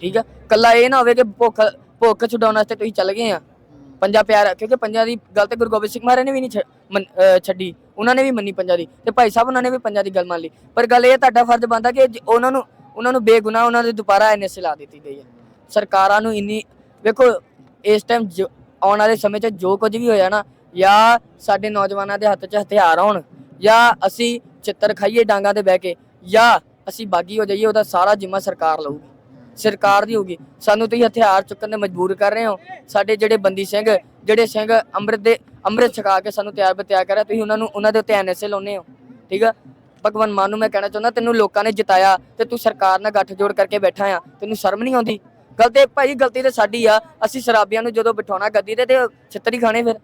ਠੀਕ ਆ? ਕੱਲਾ ਇਹ ਨਾ ਹੋਵੇ ਕਿ ਭੁੱਖ ਭੁੱਖ ਛੁਡਾਉਣ ਵਾਸਤੇ ਤੁਸੀਂ ਚੱਲ ਗਏ ਆ। ਪੰਜਾ ਪਿਆਰ, ਕਿਉਂਕਿ ਪੰਜਾ ਦੀ ਗੱਲ ਤੇ ਗੁਰੂ ਗੋਬਿੰਦ ਸਿੰਘ ਮਹਾਰਾਜ ਨੇ ਵੀ ਨਹੀਂ ਛੱਡੀ। ਉਹਨਾਂ ਨੇ ਵੀ ਮੰਨੀ ਪੰਜਾ ਦੀ। ਤੇ ਭਾਈ ਸਾਹਿਬ ਉਹਨਾਂ ਨੇ ਵੀ ਪੰਜਾ ਦੀ ਗੱਲ ਮੰਨ ਲਈ। ਪਰ ਗੱਲ ਇਹ ਤੁਹਾਡਾ ਫਰਜ਼ ਬਣਦਾ ਕਿ ਉਹਨਾਂ ਨੂੰ ਉਹਨਾਂ ਨੂੰ ਬੇਗੁਨਾਹ ਉਹਨਾਂ ਦੇ ਦੁਬਾਰਾ ਐਨਐਸਏ ਲਾ ਦਿੱਤੀ ਗਈ ਹੈ। ਸਰਕਾਰਾਂ ਨੂੰ ਇੰਨੀ, ਵੇਖੋ, ਇਸ ਟਾਈਮ ਆਉਣ ਵਾਲੇ ਸਮੇਂ 'ਚ ਜੋ ਕੁਝ ਵੀ ਹੋਇਆ ਨਾ, ਜਾਂ ਸਾਡੇ ਨੌਜਵਾਨਾਂ ਦੇ ਹੱਥ 'ਚ ਹਥਿਆਰ ਆਉਣ ਜਾਂ ਅਸੀਂ ਚਿੱਤਰ ਖਾਈਏ ਡਾਂਗਾ ਤੇ ਬਹਿ ਕੇ, ਜਾਂ ਅਸੀਂ ਬਾਗੀ ਹੋ ਜਾਈਏ, ਉਹਦਾ ਸਾਰਾ ਜ਼ਿੰਮਾ ਸਰਕਾਰ ਲਊਗੀ। ਸਰਕਾਰ ਦੀ ਹੋਊਗੀ। ਸਾਨੂੰ ਤੁਸੀਂ ਹਥਿਆਰ ਚੁੱਕਣ ਤੇ ਮਜਬੂਰ ਕਰ ਰਹੇ ਹੋ। ਸਾਡੇ ਜਿਹੜੇ ਬੰਦੀ ਸਿੰਘ, ਜਿਹੜੇ ਸਿੰਘ ਅੰਮ੍ਰਿਤ ਦੇ, ਅੰਮ੍ਰਿਤ ਛਕਾ ਕੇ ਸਾਨੂੰ ਤਿਆਰ ਬਤਿਆਰ ਕਰ ਰਹੇ ਤੁਸੀਂ ਉਹਨਾਂ ਨੂੰ, ਉਹਨਾਂ ਦੇ ਉੱਤੇ ਐਨਐਸਏ ਲਾਉਨੇ ਹੋ। ਠੀਕ ਆ? ਭਗਵਾਨ ਮਾਨ ਨੂੰ ਮੈਂ ਕਹਿਣਾ ਚਾਹੁੰਦਾ ਤੈਨੂੰ ਲੋਕਾਂ ਨੇ ਜਿਤਾਇਆ ਤੇ ਤੂੰ ਸਰਕਾਰ ਨਾਲ ਗੱਠਜੋੜ ਕਰਕੇ ਬੈਠਾ ਆ ਤੈਨੂੰ ਸ਼ਰਮ ਨਹੀਂ ਆਉਂਦੀ? ਗਲਤੀ ਭਾਈ ਗਲਤੀ ਤੇ ਸਾਡੀ ਆ ਅਸੀਂ ਸ਼ਰਾਬੀਆਂ ਨੂੰ ਜਦੋਂ ਬਿਠਾਉਣਾ ਗੱਦੀ ਤੇ ਤੇ ਛਿੱਤਰੀ ਖਾਣੇ ਫਿਰ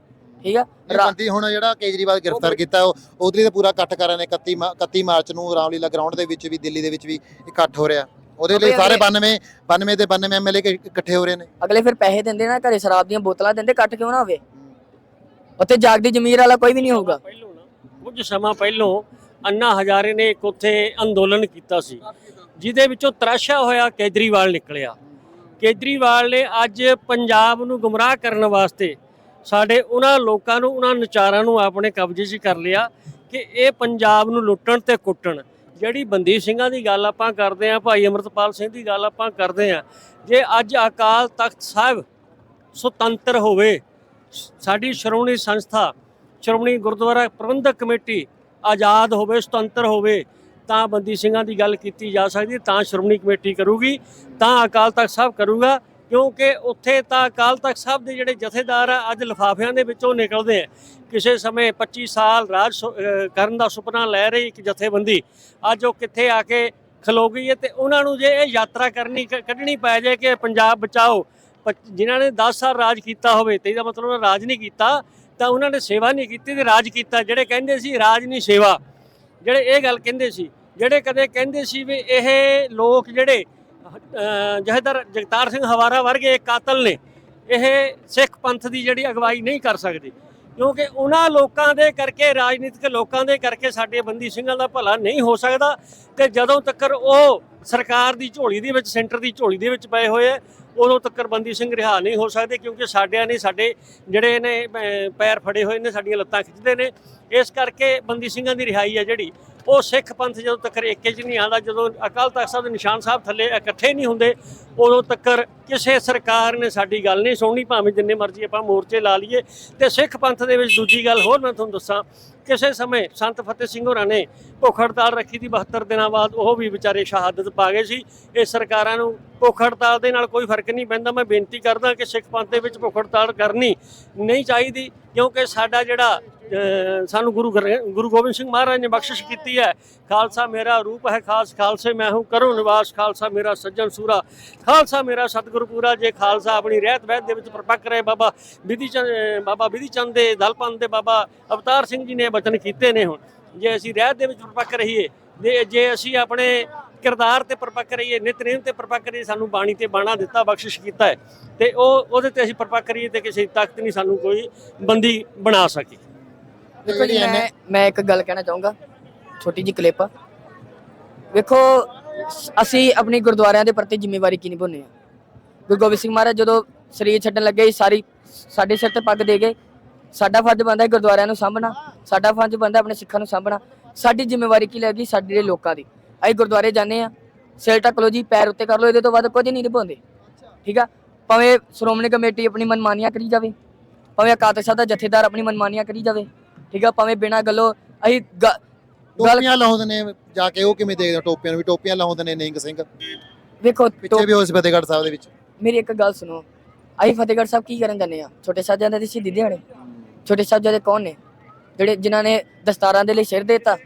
ਠੀਕ ਆ? ਇਹ ਰਾ- ਬੰਦੀ ਹੁਣ ਜਿਹੜਾ ਕੇਜਰੀਵਾਲ ਗ੍ਰਿਫਤਾਰ ਕੀਤਾ ਉਹ ਉਹਦੇ ਤੇ ਪੂਰਾ ਇਕੱਠ ਕਰ ਨੇ 31 ਮਾ- 31 ਮਾਰਚ ਨੂੰ ਰਾਮਲੀਲਾ ਗਰਾਊਂਡ ਦੇ ਵਿੱਚ ਵੀ ਦਿੱਲੀ ਦੇ ਵਿੱਚ ਵੀ ਇਕੱਠ ਹੋ ਰਿਹਾ। ਉਹਦੇ ਲਈ ਸਾਰੇ 92 92 ਦੇ 92 ਐਮਐਲਏ ਇਕੱਠੇ ਹੋ ਰਹੇ ਨੇ। ਅਗਲੇ ਫਿਰ ਪੈਸੇ ਦਿੰਦੇ ਨਾ ਘਰੇ ਸ਼ਰਾਬ ਦੀਆਂ ਬੋਤਲਾਂ ਦਿੰਦੇ ਕੱਟ ਕਿਉਂ ਨਾ ਹੋਵੇ? ਉੱਥੇ ਜਾਗਦੀ ਜ਼ਮੀਰ ਵਾਲਾ ਕੋਈ ਵੀ ਨਹੀਂ ਹੋਊਗਾ। ਪਹਿਲੋਂ ਨਾ ਕੁਝ ਸਮਾਂ ਪਹਿਲੋਂ ਅੰਨਾ ਹਜ਼ਾਰੇ ਨੇ ਇੱਕ ਉੱਥੇ ਅੰਦੋਲਨ ਕੀਤਾ ਸੀ, ਜਿਹਦੇ ਵਿੱਚੋਂ ਤਰਾਸ਼ਾ ਹੋਇਆ, ਕੇਜਰੀਵਾਲ ਨਿਕਲਿਆ। ਕੇਜਰੀਵਾਲ ਨੇ ਅੱਜ ਪੰਜਾਬ ਨੂੰ ਗੁੰਮਰਾਹ ਕਰਨ ਵਾਸਤੇ ਸਾਡੇ ਉਹਨਾਂ ਲੋਕਾਂ ਨੂੰ, ਉਹਨਾਂ ਨਚਾਰਾਂ ਨੂੰ ਆਪਣੇ ਕਬਜ਼ੇ 'ਚ ਕਰ ਲਿਆ ਕਿ ਇਹ ਪੰਜਾਬ ਨੂੰ ਲੁੱਟਣ ਤੇ ਕੁੱਟਣ। ਜਿਹੜੀ ਬੰਦੀ ਸਿੰਘਾਂ ਦੀ ਗੱਲ ਆਪਾਂ ਕਰਦੇ ਆਂ ਭਾਈ ਅਮਰਤਪਾਲ ਸਿੰਘ ਦੀ ਗੱਲ ਆਪਾਂ ਕਰਦੇ ਆਂ ਜੇ ਅੱਜ ਅਕਾਲ ਤਖਤ ਸਾਹਿਬ ਸੁਤੰਤਰ ਹੋਵੇ, ਸਾਡੀ ਸ਼੍ਰੋਮਣੀ ਸੰਸਥਾ, ਸ਼੍ਰੋਮਣੀ ਗੁਰਦੁਆਰਾ ਪ੍ਰਬੰਧਕ ਕਮੇਟੀ ਆਜ਼ਾਦ ਹੋਵੇ, ਸੁਤੰਤਰ ਹੋਵੇ, ਤਾਂ ਬੰਦੀ ਸਿੰਘਾਂ ਦੀ ਗੱਲ ਕੀਤੀ ਜਾ ਸਕਦੀ, ਤਾਂ ਸ਼੍ਰੋਮਣੀ ਕਮੇਟੀ ਕਰੂਗੀ, ਤਾਂ ਅਕਾਲ ਤਖਤ ਸਾਹਿਬ ਕਰੂਗਾ, ਕਿਉਂਕਿ ਉੱਥੇ ਤਾਂ ਅਕਾਲ ਤਖਤ ਸਾਹਿਬ ਦੇ ਜਿਹੜੇ ਜਥੇਦਾਰ ਆ, ਅੱਜ ਲਿਫਾਫਿਆਂ ਦੇ ਵਿੱਚੋਂ ਨਿਕਲਦੇ ਆ। ਕਿਸੇ ਸਮੇਂ 25 ਸਾਲ ਰਾਜ ਸੁ- ਕਰਨ ਦਾ ਸੁਪਨਾ ਲੈ ਰਹੀ ਇੱਕ ਜਥੇਬੰਦੀ, ਅੱਜ ਉਹ ਕਿੱਥੇ ਆ ਕੇ ਖਲੋ ਗਈ ਹੈ ਤੇ ਉਹਨਾਂ ਨੂੰ ਜੇ ਇਹ ਯਾਤਰਾ ਕਰਨੀ, ਕ- ਕੱਢਣੀ ਪੈ ਜਾਏ ਕਿ ਪੰਜਾਬ ਬਚਾਓ ਪ- ਜਿਨ੍ਹਾਂ ਨੇ 10 ਸਾਲ ਰਾਜ ਕੀਤਾ ਹੋਵੇ, ਤੇ ਇਹਦਾ ਮਤਲਬ ਉਹਨਾਂ ਰਾਜ ਨਹੀਂ ਕੀਤਾ ਤਾਂ ਉਹਨਾਂ ਨੇ ਸੇਵਾ ਨਹੀਂ ਕੀਤੀ ਤੇ ਰਾਜ ਕੀਤਾ। ਜਿਹੜੇ ਕਹਿੰਦੇ ਸੀ ਰਾਜ ਨਹੀਂ ਸੇਵਾ। ਜਿਹੜੇ ਇਹ ਗੱਲ ਕਹਿੰਦੇ ਸੀ ਜਿਹੜੇ ਕਦੇ ਕਹਿੰਦੇ ਸੀ ਵੀ ਇਹ ਲੋਕ ਜਿਹੜੇ ਅਹ, ਜਹਦਰ ਜਗਤਾਰ ਸਿੰਘ ਹਵਾਰਾ ਵਰਗੇ ਕਾਤਲ ਨੇ ਇਹ ਸਿੱਖ ਪੰਥ ਦੀ ਜਿਹੜੀ ਅਗਵਾਈ ਨਹੀਂ ਕਰ ਸਕਦੇ। ਕਿਉਂਕਿ ਉਹਨਾਂ ਲੋਕਾਂ ਦੇ ਕਰਕੇ ਰਾਜਨੀਤਿਕ ਲੋਕਾਂ ਦੇ ਕਰਕੇ ਸਾਡੇ ਬੰਦੀ ਸਿੰਘਾਂ ਦਾ ਭਲਾ ਨਹੀਂ ਹੋ ਸਕਦਾ ਤੇ ਜਦੋਂ ਤੱਕ ਉਹ ਸਰਕਾਰ ਦੀ ਝੋਲੀ ਦੇ ਵਿੱਚ ਸੈਂਟਰ ਦੀ ਝੋਲੀ ਦੇ ਵਿੱਚ ਪਏ ਹੋਏ ਆ ਉਦੋਂ ਤੱਕ ਬੰਦੀ ਸਿੰਘ ਰਿਹਾ ਨਹੀਂ ਹੋ ਸਕਦੇ ਕਿਉਂਕਿ ਸਾਡਿਆਂ ਨੇ ਸਾਡੇ ਜਿਹੜੇ ਨੇ ਪੈਰ ਫੜੇ ਹੋਏ ਨੇ, ਸਾਡੀਆਂ ਲੱਤਾਂ ਖਿੱਚਦੇ ਨੇ। ਇਸ ਕਰਕੇ ਬੰਦੀ ਸਿੰਘਾਂ ਦੀ ਰਿਹਾਈ ਹੈ ਜਿਹੜੀ। ਉਹ ਸਿੱਖ ਪੰਥ ਜਦੋਂ ਤੱਕ ਏਕੇ 'ਚ ਨਹੀਂ ਆਉਂਦਾ, ਜਦੋਂ ਅਕਾਲ ਤਖਤ ਸਾਹਿਬ ਦੇ ਨਿਸ਼ਾਨ ਸਾਹਿਬ ਥੱਲੇ ਇਕੱਠੇ ਨਹੀਂ ਹੁੰਦੇ, ਉਦੋਂ ਤੱਕ ਕਿਸੇ ਸਰਕਾਰ ਨੇ ਸਾਡੀ ਗੱਲ ਨਹੀਂ ਸੁਣਨੀ, ਭਾਵੇਂ ਜਿੰਨੇ ਮਰਜ਼ੀ ਆਪਾਂ ਮੋਰਚੇ ਲਾ ਲਈਏ। ਤੇ ਸਿੱਖ ਪੰਥ ਦੇ ਵਿੱਚ ਦੂਜੀ ਗੱਲ ਹੋਰ ਮੈਂ ਤੁਹਾਨੂੰ ਦੱਸਾਂ, ਕਿਸੇ ਸਮੇਂ ਸੰਤ ਫਤਿਹ ਸਿੰਘ ਹੋਰਾਂ ਨੇ ਭੁੱਖ ਹੜਤਾਲ ਰੱਖੀ ਦੀ 72 ਦਿਨਾਂ ਬਾਅਦ, ਉਹ ਵੀ ਵਿਚਾਰੇ ਸ਼ਹਾਦਤ ਪਾ ਗਏ ਸੀ। ਇਹ ਸਰਕਾਰਾਂ ਨੂੰ ਭੁੱਖ ਹੜਤਾਲ ਦੇ ਨਾਲ ਕੋਈ ਫ਼ਰਕ ਨਹੀਂ ਪੈਂਦਾ, ਮੈਂ ਬੇਨਤੀ ਕਰਦਾ ਕਿ ਸਿੱਖ ਪੰਥ ਦੇ ਵਿੱਚ ਭੁੱਖ ਹੜਤਾਲ ਕਰਨੀ ਨਹੀਂ ਚਾਹੀਦੀ, ਕਿਉਂਕਿ ਸਾਡਾ ਜਿਹੜਾ ਸਾਨੂੰ ਗੁਰੂ ਗ੍ਰੰ- ਗੁਰੂ ਗੋਬਿੰਦ ਸਿੰਘ ਮਹਾਰਾਜ ਨੇ ਬਖਸ਼ਿਸ਼ ਕੀਤੀ ਹੈ। ਖਾਲਸਾ ਮੇਰਾ ਰੂਪ ਹੈ ਖਾਸ ਖਾਲਸੇ, ਮੈਂ ਹੂੰ ਕਰੋ ਨਿਵਾਸ। ਖਾਲਸਾ ਮੇਰਾ ਸੱਜਣ ਸੂਰਾ। ਖਾਲਸਾ ਮੇਰਾ ਸਤਿਗੁਰੂ ਪੂਰਾ। ਜੇ ਖਾਲਸਾ ਆਪਣੀ ਰਹਿਤ ਵਹਿਤ ਦੇ ਵਿੱਚ ਪਰਪੱਕ ਰਹੇ, ਬਾਬਾ ਵਿਧੀ ਚੰਦ ਬਾਬਾ ਵਿਧੀ ਚੰਦ ਦੇ ਦਲਪੰਥ ਦੇ ਬਾਬਾ ਅਵਤਾਰ ਸਿੰਘ ਜੀ ਨੇ ਬਚਨ ਕੀਤੇ ਨੇ ਹੁਣ। ਜੇ ਅਸੀਂ ਰਹਿਤ ਦੇ ਵਿੱਚ ਪਰਪੱਕ ਰਹੀਏ, ਜੇ- ਜੇ ਅਸੀਂ ਆਪਣੇ ਕਿਰਦਾਰ ਤੇ ਪਰਪੱਕ ਰਹੀਏ ਨਿਤਨੇਮ ਤੇ ਪਰਪੱਕ ਰਹੀਏ, ਸਾਨੂੰ ਬਾਣੀ ਤੇ ਬਾਣਾ ਦਿੱਤਾ, ਬਖਸ਼ਿਸ਼ ਕੀਤਾ ਹੈ। ਤੇ ਉਹ, ਉਹਦੇ ਤੇ ਅਸੀਂ ਪਰਪੱਕ ਰਹੀਏ ਤੇ ਕਿਸੇ ਤਾਕਤ ਨਹੀਂ ਸਾਨੂੰ ਕੋਈ ਬੰਦੀ ਬਣਾ ਸਕੀ। ਵੇਖੋ ਜੀ ਮੈਂ ਮੈਂ ਇੱਕ ਗੱਲ ਕਹਿਣਾ ਚਾਹੂੰਗਾ ਛੋਟੀ ਜਿਹੀ ਕਲਿੱਪ ਵੇਖੋ ਅਸੀਂ ਆਪਣੀ ਗੁਰਦੁਆਰਿਆਂ ਦੇ ਪ੍ਰਤੀ ਜ਼ਿੰਮੇਵਾਰੀ ਕੀ ਨਿਭਾਉਂਦੇ ਆ ਗੁਰੂ ਗੋਬਿੰਦ ਸਿੰਘ ਮਹਾਰਾਜ ਜਦੋਂ ਸਰੀਰ ਛੱਡਣ ਲੱਗੇ ਸਾਰੀ ਸਾਡੇ ਸਿਰ ਤੇ ਪੱਗ ਦੇ ਗਏ ਸਾਡਾ ਫਰਜ਼ ਬਣਦਾ ਹੈ ਗੁਰਦੁਆਰਿਆਂ ਨੂੰ ਸਾਂਭਣਾ ਸਾਡਾ ਫਰਜ਼ ਬਣਦਾ ਆਪਣੇ ਸਿੱਖਾਂ ਨੂੰ ਸਾਂਭਣਾ। ਸਾਡੀ ਜ਼ਿੰਮੇਵਾਰੀ ਕੀ ਲੱਗੀ ਸਾਡੇ ਦੇ ਲੋਕਾਂ ਦੀ। ਅਸੀਂ ਗੁਰਦੁਆਰੇ ਜਾਂਦੇ ਆ ਸਿਰ ਢੱਕ ਲਓ ਜੀ ਪੈਰ ਉੱਤੇ ਕਰ ਲਓ ਇਹਦੇ ਤੋਂ ਬਾਅਦ ਕੁਝ ਨਹੀਂ ਨਿਭਾਉਂਦੇ। ਠੀਕ ਆ? ਭਾਵੇਂ ਸ਼੍ਰੋਮਣੀ ਕਮੇਟੀ ਆਪਣੀ ਮਨਮਾਨੀਆਂ ਕਰੀ ਜਾਵੇ ਭਾਵੇਂ ਅਕਾਲ ਤਖਤ ਸਾਹਿਬ ਦਾ ਜਥੇਦਾਰ ਆਪਣੀ ਮਨਮਾਨੀਆਂ ਕਰੀ ਜਾਵੇ। ਠੀਕ ਆ ਭਾਵੇਂ ਬਿਨਾਂ ਗੱਲੋਂ ਅਸੀਂ ਗ- ਗੱਲ ਟੋਪੀਆਂ ਲਾਉਂਦੇ ਨੇ ਜਾ ਕੇ ਉਹ ਕਿਵੇਂ ਦੇਖਦੇ ਹੋ ਟੋਪੀਆਂ ਨੂੰ ਵੀ? ਟੋਪੀਆਂ ਲਾਉਂਦੇ ਨੇ ਨਿੰਗ ਸਿੰਘ। ਵੇਖੋ ਪਿੱਛੇ ਵੀ ਉਸ ਫਤਿਹਗੜ੍ਹ ਸਾਹਿਬ ਦੇ ਵਿੱਚ। ਮੇਰੀ ਇੱਕ ਗੱਲ ਸੁਣੋ। ਅਸੀਂ ਫਤਿਹਗੜ੍ਹ ਸਾਹਿਬ ਕੀ ਕਰਨ ਜਾਂਦੇ ਆ ਛੋਟੇ ਸਾਹਿਬਜ਼ਾਦੇ ਦੀ ਸ਼ਹੀਦੀ ਦਿਹਾੜੇ। ਛੋਟੇ ਸਾਹਿਬਜ਼ਾਦੇ ਕੌਣ ਨੇ? ਜਿਹੜੇ ਜਿਨ੍ਹਾਂ ਨੇ ਦਸਤਾਰਾਂ ਦੇ ਲਈ ਸਿਰ ਦਿੱਤਾ।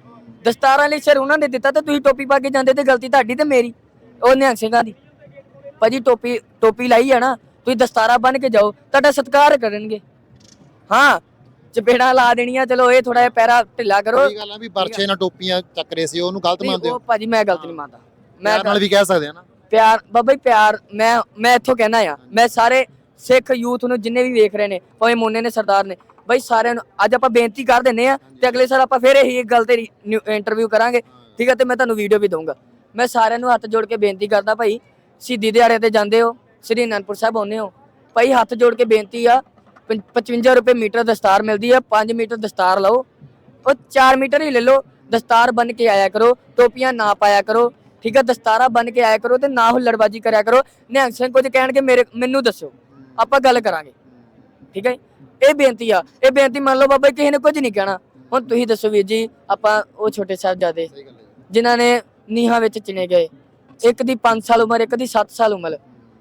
ਦਸਤਾਰਾਂ ਲਈ ਸਿਰ ਉਹਨਾਂ ਨੇ ਦਿੱਤਾ ਤੇ ਤੁਸੀਂ ਟੋਪੀ ਪਾ ਕੇ ਜਾਂਦੇ ਤੇ ਗਲਤੀ ਤੁਹਾਡੀ ਤੇ ਮੇਰੀ। ਉਹ ਨਿਹੰਗ ਸਿੰਘਾਂ ਦੀ। ਭਾਜੀ ਟੋਪੀ ਟੋਪੀ ਲਾਈ ਆ ਨਾ ਤੁਸੀਂ ਦਸਤਾਰਾ ਬੰਨ ਕੇ ਜਾਓ ਤੁਹਾਡਾ ਸਤਿਕਾਰ ਕਰਨਗੇ। ਹਾਂ ਚਪੇੜਾ ਲਾ ਦੇਣੀਆਂ ਚਲੋ ਇਹ ਥੋੜਾ ਜਿਹਾ ਪੈਰਾ ਢਿੱਲਾ ਕਰੋ। ਕੋਈ ਗੱਲ ਵੀ ਬਰਛੇ ਨਾਲ ਟੋਪੀਆਂ ਚੱਕ ਰਹੇ ਸੀ ਉਹਨੂੰ ਗਲਤ ਨਹੀਂ, ਮੰਨਦੇ ਹੋ? ਉਹ ਭਾਜੀ ਮੈਂ ਗਲਤ ਨਹੀਂ ਮੰਨਦਾ। ਮੈਂ ਨਾਲ ਵੀ ਕਹਿ ਸਕਦੇ ਆ ਨਾ। ਪਿਆਰ ਬਾਬਾ ਜੀ ਪਿਆਰ ਮੈਂ ਮੈਂ ਇੱਥੋਂ ਕਹਿਣਾ ਆ ਮੈਂ ਸਾਰੇ ਸਿੱਖ ਯੂਥ ਨੂੰ ਜਿੰਨੇ ਵੀ ਵੇਖ ਰਹੇ ਨੇ ਭਾਵੇਂ ਮੋਨੇ ਨੇ ਸਰਦਾਰ ਨੇ ਬਈ ਸਾਰਿਆਂ ਨੂੰ ਅੱਜ ਆਪਾਂ ਬੇਨਤੀ ਕਰ ਦਿੰਨੇ ਆ ਤੇ ਅਗਲੇ ਸਾਲ ਆਪਾਂ ਫੇਰ ਇਹੀ ਗੱਲ ਤੇ ਇੰਟਰਵਿਊ ਕਰਾਂਗੇ। ਠੀਕ ਹੈ ਤੇ ਮੈਂ ਤੁਹਾਨੂੰ ਵੀਡੀਓ ਵੀ ਦਊਂਗਾ। ਮੈਂ ਸਾਰਿਆਂ ਨੂੰ ਹੱਥ ਜੋੜ ਕੇ ਬੇਨਤੀ ਕਰਦਾ ਭਾਈ ਸ਼ਹੀਦੀ ਦਿਹਾੜੇ ਤੇ ਜਾਂਦੇ ਹੋ ਸ੍ਰੀ ਅਨੰਦਪੁਰ ਸਾਹਿਬ ਆਉਂਦੇ ਹੋ। ਭਾਈ ਹੱਥ ਜੋੜ ਕੇ ਬੇਨਤੀ ਆ 55 ਰੁਪਏ ਮੀਟਰ ਦਸਤਾਰ ਮਿਲਦੀ ਆ 5 ਮੀਟਰ ਦਸਤਾਰ ਲਓ ਉਹ 4 ਮੀਟਰ ਹੀ ਲੈ ਲਓ ਦਸਤਾਰ ਬਨ ਕੇ ਆਇਆ ਕਰੋ ਟੋਪੀਆਂ ਨਾ ਪਾਇਆ ਕਰੋ ਠੀਕ ਆ ਦਸਤਾਰਾ ਬਨ ਕੇ ਆਇਆ ਕਰੋ ਤੇ ਨਾ ਹੁੱਲੜਬਾਜੀ ਕਰਿਆ ਕਰੋ। ਨਿਹੰਗ ਸਿੰਘ ਕੁਝ ਕਹਿਣਗੇ ਮੇਰੇ ਮੈਨੂੰ ਦੱਸੋ ਆਪਾਂ ਗੱਲ ਕਰਾਂਗੇ ਠੀਕ ਹੈ? ਇਹ ਬੇਨਤੀ ਆ ਇਹ ਬੇਨਤੀ ਮੰਨ ਲਓ ਬਾਬਾ ਕਿਸੇ ਨੇ ਕੁਝ ਨਹੀਂ ਕਹਿਣਾ। ਹੁਣ ਤੁਸੀਂ ਦੱਸੋ ਵੀਰ ਜੀ ਆਪਾਂ ਉਹ ਛੋਟੇ ਸਾਹਿਬਜ਼ਾਦੇ ਹੈ ਜਿਨ੍ਹਾਂ ਨੇ ਨੀਹਾਂ ਵਿੱਚ ਚਿਣੇ ਗਏ ਇੱਕ ਦੀ 5 ਸਾਲ ਉਮਰ ਇੱਕ ਦੀ 7 ਸਾਲ ਉਮਰ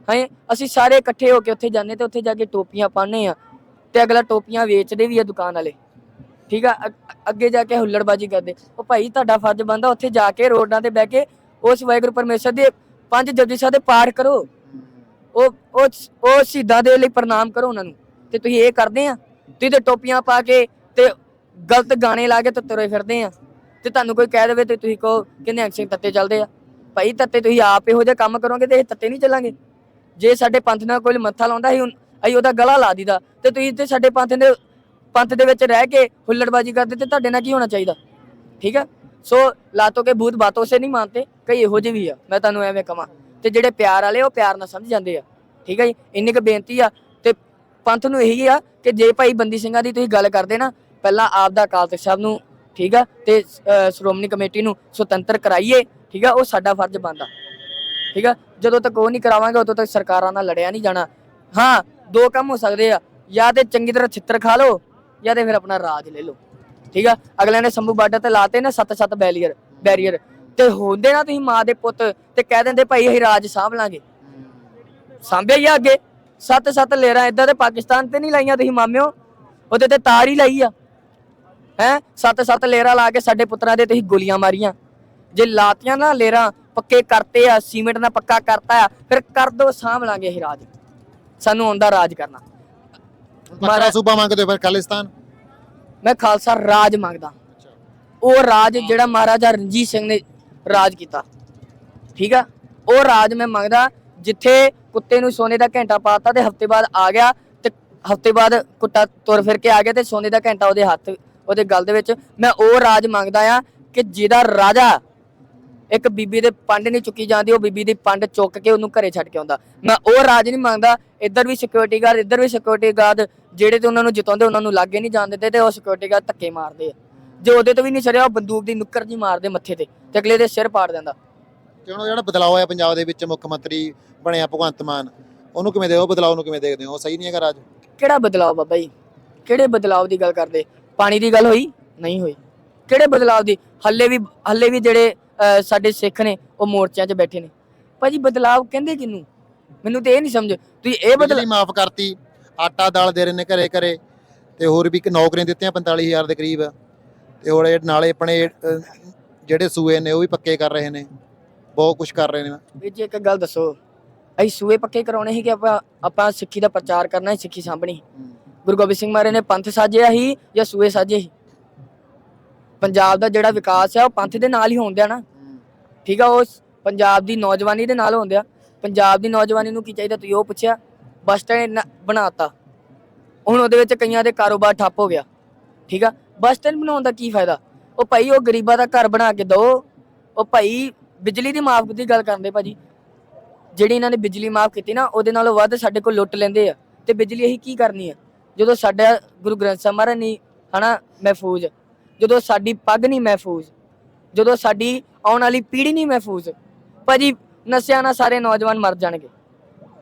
ਹੈ ਅਸੀਂ ਸਾਰੇ ਇਕੱਠੇ ਹੋ ਕੇ ਉੱਥੇ ਜਾਂਦੇ ਤੇ ਉੱਥੇ ਜਾ ਕੇ ਟੋਪੀਆਂ ਪਾਉਂਦੇ ਆ ਤੇ ਅਗਲਾ ਟੋਪੀਆਂ ਵੇਚਦੇ ਵੀ ਆ ਦੁਕਾਨ ਵਾਲੇ। ਠੀਕ ਆ? ਅ- ਅੱਗੇ ਜਾ ਕੇ ਹੁੱਲੜਬਾਜੀ ਕਰਦੇ। ਉਹ ਭਾਈ ਤੁਹਾਡਾ ਫਰਜ਼ ਬੰਦਾ ਉੱਥੇ ਜਾ ਕੇ ਰੋਡਾਂ ਤੇ ਬਹਿ ਕੇ ਉਸ ਵਾਹਿਗੁਰੂ ਪਰਮੇਸ਼ਰ ਦੇ ਪੰਜ ਜਪਜੀ ਸਾਹਿਬ ਦੇ ਪਾਠ ਕਰੋ। ਉਹ ਉਹ ਉਹ ਸ਼ਹੀਦਾਂ ਦੇ ਲਈ ਪ੍ਰਣਾਮ ਕਰੋ ਉਹਨਾਂ ਨੂੰ। ਤੇ ਤੁਸੀਂ ਇਹ ਕਰਦੇ ਆ। ਤੁਸੀਂ ਤੇ ਟੋਪੀਆਂ ਪਾ ਕੇ ਤੇ ਗਲਤ ਗਾਣੇ ਲਾ ਕੇ ਤੇ ਤੁਰੇ ਫਿਰਦੇ ਆ। ਤੇ ਤੁਹਾਨੂੰ ਕੋਈ ਕਹਿ ਦੇਵੇ ਤੇ ਤੁਸੀਂ ਕਹੋ ਕਿ ਨਿਹੰਗ ਸਿੰਘ ਤੱਤੇ ਚੱਲਦੇ ਆ। ਭਾਈ ਤੱਤੇ ਤੁਸੀਂ ਆਪ ਇਹੋ ਜਿਹਾ ਕੰਮ ਕਰੋਗੇ ਤੇ ਇਹ ਤੱਤੇ ਨਹੀਂ ਚੱਲਾਂਗੇ। ਜੇ ਸਾਡੇ ਪੰਥ ਨਾਲ ਕੋਈ ਮੱਥਾ ਲਾਉਂਦਾ ਸੀ ਅਸੀਂ ਉਹਦਾ ਗਲਾ ਲਾ ਦੀਦਾ ਤੇ ਤੁਸੀਂ ਤੇ ਸਾਡੇ ਪੰਥ ਦੇ ਪੰਥ ਦੇ ਵਿੱਚ ਰਹਿ ਕੇ ਹੁੱਲੜਬਾਜੀ ਕਰਦੇ ਤੇ ਤੁਹਾਡੇ ਨਾਲ ਕੀ ਹੋਣਾ ਚਾਹੀਦਾ? ਠੀਕ ਹੈ ਸੋ ਲਾਤੋਂ ਕੇ ਭੂਤ ਬਾਤੋਂ ਸੇ ਨਹੀਂ ਮੰਨਤੇ, ਕਈ ਇਹੋ ਜਿਹੇ ਵੀ ਆ, ਮੈਂ ਤੁਹਾਨੂੰ ਐਵੇਂ ਕਹਾਂ ਤੇ ਜਿਹੜੇ ਪਿਆਰ ਵਾਲੇ ਉਹ ਪਿਆਰ ਨਾਲ ਸਮਝ ਜਾਂਦੇ ਆ। ਠੀਕ ਹੈ ਜੀ? ਇੰਨੀ ਕੁ ਬੇਨਤੀ ਆ ਤੇ ਪੰਥ ਨੂੰ ਇਹੀ ਆ ਕਿ ਜੇ ਭਾਈ ਬੰਦੀ ਸਿੰਘਾਂ ਦੀ ਤੁਸੀਂ ਗੱਲ ਕਰਦੇ ਨਾ, ਪਹਿਲਾਂ ਆਪ ਦਾ ਅਕਾਲ ਤਖਤ ਸਾਹਿਬ ਨੂੰ, ਠੀਕ ਆ? ਤੇ ਸ਼੍ਰੋਮਣੀ ਕਮੇਟੀ ਨੂੰ ਸੁਤੰਤਰ ਕਰਾਈਏ, ਠੀਕ ਆ? ਉਹ ਸਾਡਾ ਫਰਜ਼ ਬਣਦਾ। ਠੀਕ ਆ? ਜਦੋਂ ਤੱਕ ਉਹ ਨਹੀਂ ਕਰਾਵਾਂਗੇ, ਉਦੋਂ ਤੱਕ ਸਰਕਾਰਾਂ ਨਾਲ ਲੜਿਆ ਨਹੀਂ ਜਾਣਾ। ਹਾਂ ਦੋ ਕੰਮ ਹੋ ਸਕਦੇ ਆ। ਜਾਂ ਤੇ ਚੰਗੀ ਤਰ੍ਹਾਂ ਛਿੱਤਰ ਖਾ ਲਓ, ਜਾਂ ਤੇ ਫਿਰ ਆਪਣਾ ਰਾਜ ਲੈ ਲਓ। ਠੀਕ ਆ? ਅਗਲਿਆਂ ਨੇ ਸੰਭੂ ਬਾਰਡਰ ਤੇ ਲਾਤੇ ਨਾ ਸੱਤ ਸੱਤ ਬੈਰੀਅਰ ਬੈਰੀਅਰ ਤੇ ਹੁੰਦੇ ਨਾ ਤੁਸੀਂ ਮਾਂ ਦੇ ਪੁੱਤ ਤੇ ਕਹਿ ਦਿੰਦੇ ਭਾਈ ਅਸੀਂ ਰਾਜ ਸਾਂਭ ਲਾਂਗੇ। ਸਾਂਭਿਆ ਹੀ ਆ ਅੱਗੇ। ਸੱਤ ਸੱਤ ਲੇਰਾਂ ਇਦਾਂ ਤੇ ਪਾਕਿਸਤਾਨ ਤੇ ਨਹੀਂ ਲਾਈਆਂ ਤੁਸੀਂ ਮਾਮਿਓ। ਉਹਦੇ ਤੇ ਤਾਰ ਹੀ ਲਾਈ ਆ। ਹੈ? ਸੱਤ ਸੱਤ ਲੇਰਾਂ ਲਾ ਕੇ ਸਾਡੇ ਪੁੱਤਰਾਂ ਦੇ ਤੁਸੀਂ ਗੋਲੀਆਂ ਮਾਰੀਆਂ। ਜੇ ਲਾਤੀਆਂ ਨਾ ਲੇਰਾਂ, ਪੱਕੇ ਕਰਤੇ ਆ, ਸੀਮੈਂਟ ਨਾਲ ਪੱਕਾ ਕਰਤਾ ਆ, ਫਿਰ ਕਰ ਦੋ, ਸਾਂਭ ਲਾਂਗੇ ਇਹ ਰਾਜ। ਸਾਨੂੰ ਆਉਂਦਾ ਰਾਜ ਕਰਨਾ। ਪੱਕਾ ਸੂਬਾ ਮੰਗਦੇ ਹੋ ਫਿਰ ਖਾਲਿਸਤਾਨ? ਮੈਂ ਖਾਲਸਾ ਰਾਜ ਮੰਗਦਾ। ਉਹ ਰਾਜ ਜਿਹੜਾ ਮਹਾਰਾਜਾ ਰਣਜੀਤ ਸਿੰਘ ਨੇ ਰਾਜ ਕੀਤਾ। ਠੀਕ ਆ? ਉਹ ਰਾਜ ਮੈਂ ਮੰਗਦਾ ਜਿੱਥੇ ਕੁੱਤੇ ਨੂੰ ਸੋਨੇ ਦਾ ਘੰਟਾ ਪਾਤਾ ਤੇ ਹਫ਼ਤੇ ਬਾਅਦ ਆ ਗਿਆ ਤੇ ਹਫ਼ਤੇ ਬਾਅਦ ਕੁੱਤਾ ਤੁਰ ਫਿਰ ਕੇ ਆ ਗਿਆ ਤੇ ਸੋਨੇ ਦਾ ਘੰਟਾ ਉਹਦੇ ਹੱਥ ਉਹਦੇ ਗਲ ਦੇ ਵਿੱਚ। ਮੈਂ ਉਹ ਰਾਜ ਮੰਗਦਾ ਆ ਕਿ ਜਿਹਦਾ ਰਾਜਾ ਇੱਕ ਬੀਬੀ ਦੇ ਪੰਡ ਨਹੀਂ ਚੁੱਕੀ ਜਾਂਦੀ ਉਹ ਬੀਬੀ ਦੀ ਪੰਡ ਚੁੱਕ ਕੇ ਉਹਨੂੰ ਘਰੇ ਛੱਡ ਕੇ ਆਉਂਦਾ। ਮੈਂ ਉਹ ਰਾਜ ਨਹੀਂ ਮੰਗਦਾ ਇੱਧਰ ਵੀ ਸਿਕਿਉਰਿਟੀ ਗਾਰਡ ਇੱਧਰ ਵੀ ਸਿਕਿਉਰਿਟੀ ਗਾਰਡ ਜਿਹੜੇ ਤੇ ਉਹਨਾਂ ਨੂੰ ਜਿਤਾਉਂਦੇ ਉਹਨਾਂ ਨੂੰ ਲਾਗੇ ਨਹੀਂ ਜਾਣ ਦਿੰਦੇ ਤੇ ਉਹ ਸਿਕਿਉਰਿਟੀ ਗਾਰਡ ਧੱਕੇ ਮਾਰਦੇ ਆ। ਜੇ ਉਹਦੇ ਤੋਂ ਵੀ ਨਹੀਂ ਸਰਿਆ ਉਹ ਬੰਦੂਕ ਦੀ ਨੁੱਕਰ ਜੀ ਮਾਰਦੇ ਮੱਥੇ ਤੇ ਤੇ ਅਗਲੇ ਦੇ ਸਿਰ ਪਾੜ ਦਿੰਦਾ। ਤੇ ਹੁਣ ਜਿਹੜਾ ਬਦਲਾਅ ਹੋਇਆ ਪੰਜਾਬ ਦੇ ਵਿੱਚ ਮੁੱਖ ਮੰਤਰੀ ਬਣਿਆ ਭਗਵੰਤ ਮਾਨ ਉਹਨੂੰ ਕਿਵੇਂ ਦੇ ਉਹ ਬਦਲਾਅ ਨੂੰ ਕਿਵੇਂ ਦੇਖਦੇ ਹੋ? ਉਹ ਸਹੀ ਨਹੀਂ ਹੈਗਾ ਰਾਜ? ਕਿਹੜਾ ਬਦਲਾਅ ਬਾਬਾ ਜੀ? ਕਿਹੜੇ ਬਦਲਾਅ ਦੀ ਗੱਲ ਕਰਦੇ? ਪਾਣੀ ਦੀ ਗੱਲ ਹੋਈ? ਨਹੀਂ ਹੋਈ। ਕਿਹੜੇ ਬਦਲਾਅ ਦੀ? ਹੱਲੇ ਵੀ ਹੱਲੇ ਵੀ ਜਿਹੜੇ ਸਾਡੇ ਸਿੱਖ ਨੇ ਉਹ ਮੋਰਚਿਆਂ 'ਚ ਬੈਠੇ ਨੇ। ਭਾਜੀ ਬਦਲਾਅ ਕਹਿੰਦੇ ਕਿਨੂੰ ਮੈਨੂੰ ਤੇ ਇਹ ਨਹੀਂ ਸਮਝ ਤੁਸੀਂ ਇਹ ਬਦਲਾ ਬਿਜਲੀ ਮਾਫ ਕਰਤੀ ਆਟਾ ਦਾਲ ਦੇ ਰਹੇ ਨੇ ਘਰੇ ਘਰੇ ਤੇ ਹੋਰ ਵੀ ਕਿ ਨੌਕਰੀਆਂ ਦਿੱਤੀਆਂ 45000 ਦੇ ਕਰੀਬ। ਤੇ ਹੋਰ ਇਹ ਨਾਲੇ ਆਪਣੇ ਅਹ, ਜਿਹੜੇ ਸੂਏ ਨੇ ਉਹ ਵੀ ਪੱਕੇ ਕਰ ਰਹੇ ਨੇ। ਬਹੁਤ ਕੁਝ ਕਰ ਰਹੇ ਨੇ। ਵੀਰ ਜੀ ਇੱਕ ਗੱਲ ਦੱਸੋ। ਅਸੀਂ ਸੂਏ ਪੱਕੇ ਕਰਾਉਣੇ ਸੀ ਕਿ ਆਪਾਂ ਆਪਾਂ ਸਿੱਖੀ ਦਾ ਪ੍ਰਚਾਰ ਕਰਨਾ ਹੈ ਸਿੱਖੀ ਸਾਂਭਣੀ। ਗੁਰੂ ਗੋਬਿੰਦ ਸਿੰਘ ਮਹਾਰਾਜ ਨੇ ਪੰਥ ਸਾਜਿਆ ਸੀ ਜਾਂ ਸੂਏ ਸਾਜੇ ਸੀ? ਪੰਜਾਬ ਦਾ ਜਿਹੜਾ ਵਿਕਾਸ ਹੈ, ਉਹ ਪੰਥ ਦੇ ਨਾਲ ਹੀ ਹੋਣ ਦਿਆ ਨਾ। ਠੀਕ ਆ, ਉਹ ਪੰਜਾਬ ਦੀ ਨੌਜਵਾਨੀ ਦੇ ਨਾਲ ਹੁੰਦਿਆ। ਪੰਜਾਬ ਦੀ ਨੌਜਵਾਨੀ ਨੂੰ ਕੀ ਚਾਹੀਦਾ ਤੁਸੀਂ ਉਹ ਪੁੱਛਿਆ, ਬੱਸ ਸਟੈਂਡ ਬਣਾਤਾ। ਹੁਣ ਉਹਦੇ ਵਿੱਚ ਕਈਆਂ ਦੇ ਕਾਰੋਬਾਰ ਠੱਪ ਹੋ ਗਿਆ। ਠੀਕ ਆ, ਬੱਸ ਸਟੈਂਡ ਬਣਾਉਣ ਦਾ ਕੀ ਫਾਇਦਾ? ਉਹ ਭਾਈ, ਉਹ ਗਰੀਬਾਂ ਦਾ ਘਰ ਬਣਾ ਕੇ ਦੋ। ਉਹ ਭਾਈ, ਬਿਜਲੀ ਦੀ ਮਾਫ ਦੀ ਗੱਲ ਕਰਦੇ ਭਾਜੀ। ਜਿਹੜੀ ਇਹਨਾਂ ਨੇ ਬਿਜਲੀ ਮਾਫ ਕੀਤੀ ਨਾ, ਉਹਦੇ ਨਾਲੋਂ ਵੱਧ ਸਾਡੇ ਕੋਲ ਲੁੱਟ ਲੈਂਦੇ ਆ। ਤੇ ਬਿਜਲੀ ਅਸੀਂ ਕੀ ਕਰਨੀ ਆ? ਜਦੋਂ ਸਾਡਾ ਗੁਰੂ ਗ੍ਰੰਥ ਸਾਹਿਬ ਮਹਾਰਾਜ ਨਹੀਂ ਹਨਾ, ਮਹਿਫੂਜ਼। ਜਦੋਂ ਸਾਡੀ ਪੱਗ ਨਹੀਂ ਮਹਿਫੂਜ਼, ਜਦੋਂ ਸਾਡੀ ਆਉਣ ਵਾਲੀ ਪੀੜ੍ਹੀ ਨਹੀਂ ਮਹਿਫੂਜ਼, ਭਾਜੀ ਨਸ਼ਿਆਂ ਨਾਲ ਸਾਰੇ ਨੌਜਵਾਨ ਮਰ ਜਾਣਗੇ।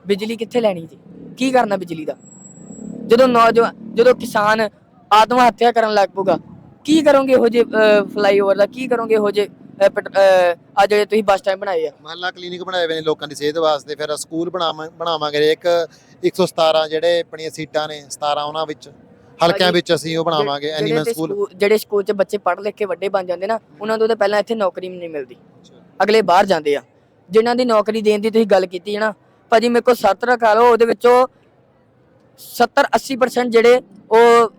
ਬਿਜਲੀ ਕਿੱਥੇ ਲੈਣੀ ਜੀ? ਕੀ ਕਰਨਾ ਬਿਜਲੀ ਦਾ? ਜਦੋਂ ਨੌਜਵਾਨ ਜਦੋਂ ਕਿਸਾਨ ਆਤਮ ਹੱਤਿਆ ਕਰਨ ਲੱਗ ਪਊਗਾ, ਕੀ ਕਰੋਗੇ ਇਹੋ ਜੇ ਫਲਾਈਓਵਰ ਦਾ? ਕੀ ਕਰੋਗੇ ਇਹੋ ਜੇ ਆ ਜਿਹੜੇ ਤੁਸੀਂ ਬੱਸ ਸਟੈਂਡ ਬਣਾਏ ਆ? ਮਹੱਲਾ ਕਲੀਨਿਕ ਬਣਾਏ ਹੋਏ ਨੇ ਲੋਕਾਂ ਦੀ ਸਿਹਤ ਵਾਸਤੇ, ਫਿਰ ਸਕੂਲ ਬਣਾਵਾਂਗੇ ਇੱਕ 117 ਜਿਹੜੇ ਆਪਣੀਆਂ ਸੀਟਾਂ ਨੇ 17 ਉਹਨਾਂ ਵਿੱਚ। ਹਲਕਿਆਂ ਵਿੱਚ ਅਸੀਂ ਉਹ ਬਣਾਵਾਂਗੇ ਐਨੀਮਲ ਸਕੂਲ ਸਕੂ- ਜਿਹੜੇ ਸਕੂਲ 'ਚ ਬੱਚੇ ਪੜ੍ਹ ਲਿਖ ਕੇ ਵੱਡੇ ਬਣ ਜਾਂਦੇ ਨਾ ਉਹਨਾਂ ਤੋਂ ਤਾਂ ਪਹਿਲਾਂ ਇੱਥੇ ਨੌਕਰੀ ਵੀ ਨਹੀਂ ਮਿਲਦੀ। ਅਗਲੇ ਬਾਹਰ ਜਾਂਦੇ ਆ। ਜਿਨ੍ਹਾਂ ਦੀ ਨੌਕਰੀ ਦੇਣ ਦੀ ਤੁਸੀਂ ਗੱਲ ਕੀਤੀ ਹੈ ਨਾ ਭਾਜੀ ਮੇਰੇ ਕੋਲ 7 ਰਖਾ ਲਓ ਉਹਦੇ ਵਿੱਚੋਂ 70 80% ਜਿਹੜੇ ਉਹ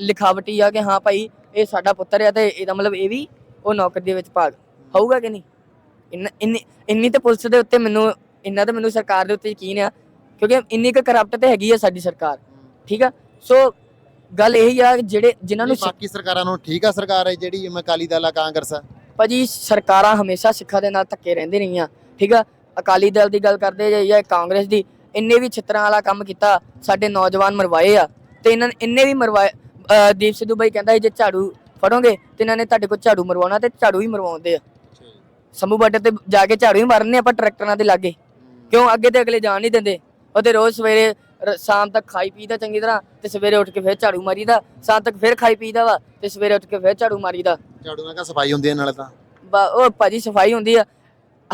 ਲਿਖਾਵਟੀ ਆ ਕਿ ਹਾਂ ਭਾਈ ਇਹ ਸਾਡਾ ਪੁੱਤਰ ਆ ਤੇ ਇਹਦਾ ਮਤਲਬ ਇਹ ਵੀ ਉਹ ਨੌਕਰੀ ਦੇ ਵਿੱਚ ਭਾਗ। ਹੋਊਗਾ ਕਿ ਨਹੀਂ? ਇੰਨੀ ਇੰਨੀ ਤੇ ਪੁਲਿਸ ਦੇ ਉੱਤੇ ਮੈਨੂੰ ਇੰਨਾ ਤੇ ਮੈਨੂੰ ਸਰਕਾਰ ਦੇ ਉੱਤੇ ਯਕੀਨ ਆ ਕਿਉਂਕਿ ਇੰਨੀ ਕੁ ਕਰਪਟ ਤੇ ਹੈਗੀ ਆ ਸਾਡੀ ਸਰਕਾਰ। ਠੀਕ ਆ? ਸੋ ਗੱਲ ਇਹੀ ਆ ਜਿਹੜੇ ਜਿਨ੍ਹਾਂ ਨੂੰ ਬਾਕੀ ਸਰਕਾਰਾਂ ਨੂੰ ਠੀਕ ਆ ਸਰਕਾਰ ਹੈ ਜਿਹੜੀ ਅਕਾਲੀ ਦਲ ਆ ਕਾਂਗਰਸ ਆ। ਭਾਜੀ ਸਰਕਾਰਾਂ ਹਮੇਸ਼ਾ ਸਿੱਖਾਂ ਦੇ ਨਾਲ ਧੱਕੇ ਰਹਿੰਦੇ ਰਹੀਆਂ ਠੀਕ ਆ? ਅਕਾਲੀ ਦਲ ਦੀ ਗੱਲ ਕਰਦੇ ਜੇ ਜਾਂ ਕਾਂਗਰਸ ਦੀ ਇੰਨੇ ਵੀ ਛਿੱਤਰਾਂ ਵਾਲਾ ਕੰਮ ਕੀਤਾ ਸਾਡੇ ਨੌਜਵਾਨ ਮਰਵਾਏ ਆ ਤੇ ਇਹਨਾਂ ਨੇ ਇੰਨੇ ਵੀ ਮਰਵਾਏ ਅਹ ਦੀਪ ਸਿੱਧੂ ਬਾਈ ਕਹਿੰਦਾ ਸੀ ਜੇ ਝਾੜੂ ਫੜੋਗੇ ਤੇ ਇਹਨਾਂ ਨੇ ਤੁਹਾਡੇ ਕੋਲ ਝਾੜੂ ਮਰਵਾਉਣਾ ਤੇ ਝਾੜੂ ਹੀ ਮਰਵਾਉਂਦੇ ਆ। ਸੰਭੂ ਬਾਰਡਰ ਤੇ ਜਾ ਕੇ ਝਾੜੂ ਹੀ ਮਾਰਨੇ ਆਪਾਂ ਟਰੈਕਟਰਾਂ ਦੇ ਲਾਗੇ। ਕਿਉਂ? ਅੱਗੇ ਤੇ ਅਗਲੇ ਜਾਣ ਨਹੀਂ ਦਿੰਦੇ। ਉਹਦੇ ਰੋਜ਼ ਸਵੇਰੇ ਰ- ਸ਼ਾਮ ਤੱਕ ਖਾਈ ਪੀਦਾ ਚੰਗੀ ਤਰ੍ਹਾਂ ਤੇ ਸਵੇਰੇ ਉੱਠ ਕੇ ਫਿਰ ਝਾੜੂ ਮਾਰੀਦਾ ਸ਼ਾਮ ਤੱਕ ਫਿਰ ਖਾਈ ਪੀਦਾ ਵਾ ਤੇ ਸਵੇਰੇ ਉੱਠ ਕੇ ਫਿਰ ਝਾੜੂ ਮਾਰੀਦਾ। ਝਾੜੂ ਨਾਲ ਕਾ ਸਫ਼ਾਈ ਹੁੰਦੀ ਹੈ ਨਾਲੇ ਤਾਂ? ਬਾ- ਉਹ ਭਾਜੀ ਸਫ਼ਾਈ ਹੁੰਦੀ ਆ।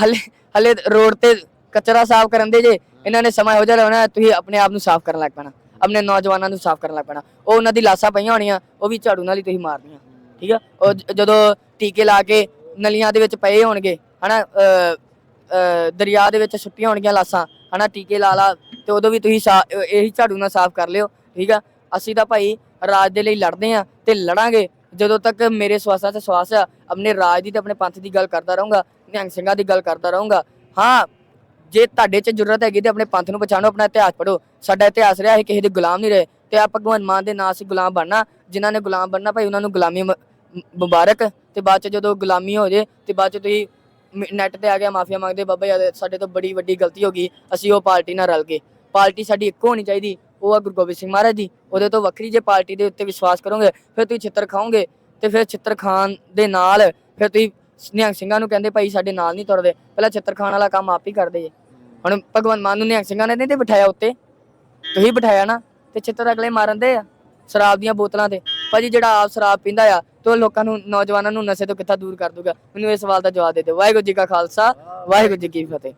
ਹਲੇ ਹਲੇ ਰੋਡ ਤੇ ਕਚਰਾ ਸਾਫ਼ ਕਰਨ ਦੇ ਜੇ ਇਹਨਾਂ ਨੇ ਸਮਾਂ ਹੋ ਜਾ ਲੈਣਾ ਤੁਸੀਂ ਆਪਣੇ ਆਪ ਨੂੰ ਸਾਫ਼ ਕਰਨ ਲੱਗ ਪੈਣਾ। ਆਪਣੇ ਨੌਜਵਾਨਾਂ ਨੂੰ ਸਾਫ਼ ਕਰਨ ਲੱਗ ਪੈਣਾ। ਉਹ ਉਹਨਾਂ ਦੀ ਲਾਸ਼ਾਂ ਪਈਆਂ ਹੋਣੀਆਂ ਉਹ ਵੀ ਝਾੜੂ ਨਾਲ ਹੀ ਤੁਸੀਂ ਮਾਰਨੀਆਂ ਠੀਕ ਆ? ਉਹ ਜ- ਜਦੋਂ ਟੀਕੇ ਲਾ ਕੇ ਨਲੀਆਂ ਦੇ ਵਿੱਚ ਪਏ ਹੋਣਗੇ ਹਨਾ ਅ, ਅ, ਦਰਿਆ ਦੇ ਵਿੱਚ ਸੁੱਟੀਆਂ ਹੋਣਗੀਆਂ ਲਾਸ਼ਾਂ ਹਨਾ ਟੀਕੇ ਲਾ ਲਾ ਤੇ ਉਦੋਂ ਵੀ ਤੁਸੀਂ ਸਾ- ਅ, ਇਹੀ ਝਾੜੂ ਨਾਲ ਸਾਫ਼ ਕਰ ਲਿਓ ਠੀਕ ਆ? ਅਸੀਂ ਤਾਂ ਭਾਈ ਰਾਜ ਦੇ ਲਈ ਲੜਦੇ ਆ ਤੇ ਲੜਾਂਗੇ। ਜਦੋਂ ਤੱਕ ਮੇਰੇ ਸਵਾਸਾਂ 'ਚ ਸਵਾਸ ਆ ਆਪਣੇ ਰਾਜ ਦੀ ਤੇ ਆਪਣੇ ਪੰਥ ਦੀ ਗੱਲ ਕਰਦਾ ਰਹੂੰਗਾ ਨਿਹੰਗ ਸਿੰਘਾਂ ਦੀ ਗੱਲ ਕਰਦਾ ਰਹੂੰਗਾ ਹਾਂ ਜੇ ਤੁਹਾਡੇ 'ਚ ਜ਼ਰੂਰਤ ਹੈਗੀ ਤੇ ਆਪਣੇ ਪੰਥ ਨੂੰ ਪਛਾਣੋ ਆਪਣਾ ਇਤਿਹਾਸ ਪੜੋ ਸਾਡਾ ਇਤਿਹਾਸ ਰਿਹਾ ਹੈ ਕਿਸੇ ਦੇ ਗੁਲਾਮ ਨਹੀਂ ਰਹੇ ਤੇ ਆ ਭਗਵਾਨ ਮਾਨ ਦੇ ਨਾਂ ਅਸੀਂ ਗੁਲਾਮ ਬਣਨਾ ਜਿਨ੍ਹਾਂ ਨੇ ਗੁਲਾਮ ਬਣਨਾ ਭਾਈ ਉਹਨਾਂ ਨੂੰ ਗੁਲਾਮੀ ਮ- ਮੁਬਾਰਕ ਤੇ ਬਾਅਦ 'ਚ ਜਦੋਂ ਗੁਲਾਮੀ ਹੋ ਜੇ ਤੇ ਬਾਅਦ 'ਚ ਤੁਸੀਂ ਨੈਟ ਤੇ ਆ ਗਿਆ, ਮਾਫੀਆ ਮੰਗਦੇ, ਬਾਬਾ ਯਾਰ, ਸਾਡੇ ਤੋਂ ਬੜੀ ਵੱਡੀ ਗਲਤੀ ਹੋ ਗਈ। ਅਸੀਂ ਉਹ ਪਾਰਟੀ ਨਾਲ ਰਲ ਗਏ। ਪਾਰਟੀ ਸਾਡੀ ਇੱਕੋ ਹੋਣੀ ਚਾਹੀਦੀ। ਉਹ ਆ ਗੁਰੂ ਗੋਬਿੰਦ ਸਿੰਘ ਮਹਾਰਾਜ ਦੀ। ਉਹਦੇ ਤੋਂ ਵੱਖਰੀ ਜੇ ਪਾਰਟੀ ਦੇ ਉੱਤੇ ਵਿਸ਼ਵਾਸ ਕਰੋਗੇ, ਫਿਰ ਤੁਸੀਂ ਛਿੱਤਰ ਖਾਓਗੇ ਤੇ ਫਿਰ ਛਿੱਤਰ ਖਾਨ ਦੇ ਨਾਲ ਫਿਰ ਤੁਸੀਂ ਨਿਹੰਗ ਸਿੰਘਾਂ ਨੂੰ ਕਹਿੰਦੇ, ਭਾਈ, ਸਾਡੇ ਨਾਲ ਨਹੀਂ ਤੁਰਦੇ। ਪਹਿਲਾਂ ਛਿੱਤਰ ਖਾਣ ਵਾਲਾ ਕੰਮ ਆਪ ਹੀ ਕਰਦੇ ਜੇ। ਹੁਣ ਭਗਵੰਤ ਮਾਨ ਨੂੰ ਨਿਹੰਗ ਸਿੰਘਾਂ ਨੇ ਨਹੀਂ ਤੇ ਬਿਠਾਇਆ ਉੱਤੇ। ਤੁਸੀਂ ਬਿਠਾਇਆ ਨਾ ਤੇ ਛਿੱਤਰ ਅਗਲੇ ਮਾਰਨ ਦੇ ਆ। ਸ਼ਰਾਬ ਦੀਆਂ ਬੋਤਲਾਂ ਤੇ। ਭਾਜੀ, ਜਿਹੜਾ ਆਪ ਸ਼ਰਾਬ ਪੀਂਦਾ ਆ, ਤੇ ਉਹ ਲੋਕਾਂ ਨੂੰ, ਨੌਜਵਾਨਾਂ ਨੂੰ ਨਸ਼ੇ ਤੋਂ ਕਿੱਥਾ ਦੂਰ ਕਰ ਦੂਗਾ? ਮੈਨੂੰ ਇਸ ਸਵਾਲ ਦਾ ਜਵਾਬ ਦੇ ਦਿਓ। ਵਾਹਿਗੁਰੂ ਜੀ ਕਾ ਖਾਲਸਾ, ਵਾਹਿਗੁਰੂ ਜੀ ਕੀ ਫਤਿਹ।